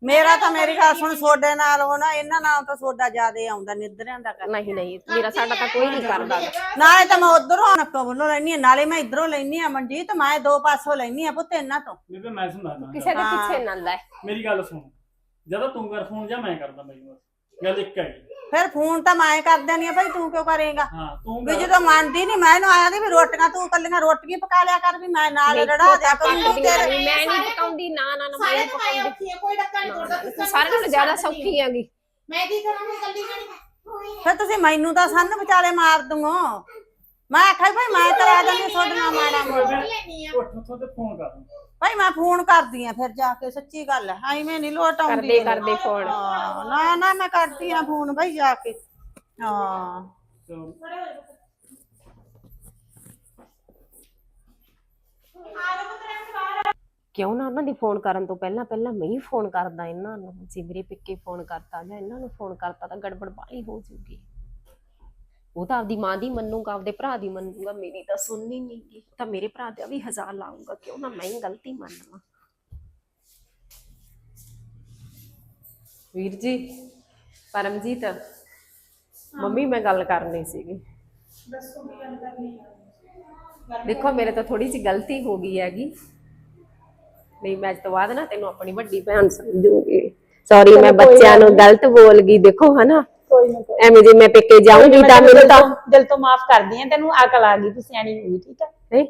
ਮੇਰਾ ਤਾਂ ਮੇਰੀ ਗੱਲ ਸੁਣ ਸੋਡੇ ਨਾਲ ਹੋਣਾ ਇਹਨਾਂ ਨਾਲ ਤਾਂ ਸੋਡਾ ਜਿਆਦੇ ਆਉਂਦਾ ਨਿੱਦਰਿਆਂ ਦਾ ਕਰ ਨਹੀਂ ਨਹੀਂ ਮੇਰਾ ਸਾਡਾ ਤਾਂ ਕੋਈ ਨਹੀਂ ਕਰਦਾ। ਗਾ। ਨਾਲੇ ਤਾਂ ਮੈਂ ਉਧਰੋਂ ਨੱਕੋ ਵੱਲੋਂ ਲੈਣੀ ਆ ਨਾਲੇ ਮੈਂ ਇਧਰੋਂ ਲੈਣੀ ਆ ਮਨਜੀਤ ਮੈਂ ਦੋ ਪਾਸੋਂ ਲੈਣੀ ਆ ਪੁੱਤ ਇਹਨਾਂ ਤੋਂ। ਬੇਬੇ ਮੈਂ ਸੁਣਾਦਾ ਕਿਸੇ ਦੇ ਪਿੱਛੇ ਨਾ ਲੈ। ਮੇਰੀ ਗੱਲ ਸੁਣ ਜਦੋਂ ਤੂੰ ਕਰ ਫੋਨ ਜਾਂ ਮੈਂ ਕਰਦਾ ਬਾਈ ਬਸ ਗੱਲ ਇੱਕ ਹੈ ਫਿਰ ਫੋਨ ਤਾਂ ਮੈਂ ਕਰ ਦੇਣੀ ਆ ਭਾਈ ਤੂੰ ਕਿਉਂ ਕਰੇਗਾ? ਹਾਂ ਤੂੰ ਵੀ ਕਰ। ਜਦੋਂ ਮੰਨਦੀ ਨਹੀਂ ਮੈਂ ਇਹਨੂੰ ਆਇਆ ਦੀ ਵੀ ਰੋਟੀਆਂ ਤੂੰ ਕੱਲੀਆਂ ਰੋਟੀਆਂ ਪਕਾ ਲਿਆ ਕਰ ਵੀ ਮੈਂ ਨਾਲ ਰੜਾ ਦਿਆ ਕਰੂੰਗੀ ਤੇਰੇ ਮੈਂ ਨਹੀਂ ਪਕਾਉਂਦੀ ਨਾ ਨਾ ਨਾ ਮੈਂ ਸਾਰੇ ਪਕਾਉਂਦੀ। ਕੋਈ ਡੱਕਾ ਨਹੀਂ ਤੋੜਦਾ ਤੂੰ ਸਾਰਿਆਂ ਨਾਲੋਂ ਜ਼ਿਆਦਾ ਸੌਖੀ ਹੈਗੀ। ਮੈਂ ਕੀ ਕਰਾਂ ਮੈਂ ਕੱਲੀ ਜਾਣੀ ਫਿਰ ਤੁਸੀਂ ਮੈਨੂੰ ਤਾਂ ਸੰਨ ਵਿਚਾਲੇ ਮਾਰ ਦੂੰਗੋ ਮੈਂ ਆਖਿਆ ਭਾਈ ਮੈਂ ਕਰਾ ਦਿੰਦੀ ਸੋਡੀਆਂ ਮਾੜਾ ਮੋੜਾ ਆ ਉੱਠ ਉੱਥੋਂ ਤੇ ਫੋਨ ਕਰ ਭਾਈ ਮੈਂ ਫੋਨ ਕਰਦੀ ਆ ਫਿਰ ਜਾ ਕੇ ਸੱਚੀ ਗੱਲ ਹੈ ਐਵੇਂ ਨਹੀਂ ਲੋਟ ਆਉਂਦੀ ਕਰਦੇ ਕਰਦੇ ਫੋਨ। ਨਾ ਨਾ ਮੈਂ ਕਰਦੀ ਆ ਫੋਨ ਭਾਈ ਜਾ ਕੇ। ਹਾਂ। ਕਿਉਂ ਨਾ ਉਹਨਾਂ ਦੀ ਫੋਨ ਕਰਨ ਤੋਂ ਪਹਿਲਾਂ ਪਹਿਲਾਂ ਮੈਂ ਹੀ ਫੋਨ ਕਰਦਾ ਇਹਨਾਂ ਨੂੰ। ਜੇ ਮੇਰੇ ਪਿੱਕੇ ਫੋਨ ਕਰਤਾ ਜਾਂ ਇਹਨਾਂ ਨੂੰ ਫੋਨ ਕਰਤਾ ਤਾਂ ਗੜਬੜ ਬਾਹਲੀ ਹੋ ਜੂਗੀ ਉਹ ਤਾਂ ਆਪਦੀ ਮਾਂ ਦੀ ਮੰਨੂਗਾ ਆਪਦੇ ਭਰਾ ਦੀ ਮੰਨੂਗਾ ਮੇਰੀ ਤਾਂ ਸੁਣਨੀ ਨਹੀਂ ਗੀ। ਤਾਂ ਮੇਰੇ ਭਰਾ ਦਾ ਵੀ ਹਜ਼ਾਰ ਲਾਉਂਗਾ ਕਿਉਂ ਨਾ ਮੈਂ ਹੀ ਗਲਤੀ ਮੰਨ ਲਵਾਂ? ਵੀਰ ਜੀ ਪਰਮਜੀਤ ਮੰਮੀ ਮੈਂ ਗੱਲ ਕਰਨੀ ਸੀਗੀ। ਦੇਖੋ ਮੇਰੇ ਤੋਂ ਥੋੜੀ ਜਿਹੀ ਗਲਤੀ ਹੋ ਗਈ ਹੈਗੀ। ਨਹੀਂ ਮੈਂ ਅੱਜ ਤੋਂ ਬਾਅਦ ਨਾ ਤੈਨੂੰ ਆਪਣੀ ਵੱਡੀ ਭੈਣ ਸਮਝੂਗੀ। ਸੌਰੀ ਮੈਂ ਬੱਚਿਆਂ ਨੂੰ। ਗਲਤ ਬੋਲ ਗਈ ਦੇਖੋ ਹਨਾ? ਕੋਈ ਨਾ ਐਵੇਂ ਜੇ ਮੈਂ ਪੇਕੇ ਜਾਊਂਗੀ ਤਾਂ ਮੈਨੂੰ ਤਾਂ ਦਿਲ ਤੋਂ ਮਾਫ ਕਰਦੀ ਆ ਤੈਨੂੰ ਅਕਲ ਆ ਗਈ ਤੂੰ ਸਿਆਣੀ ਹੋ ਗਈ ਠੀਕ ਆ? ਨਹੀਂ।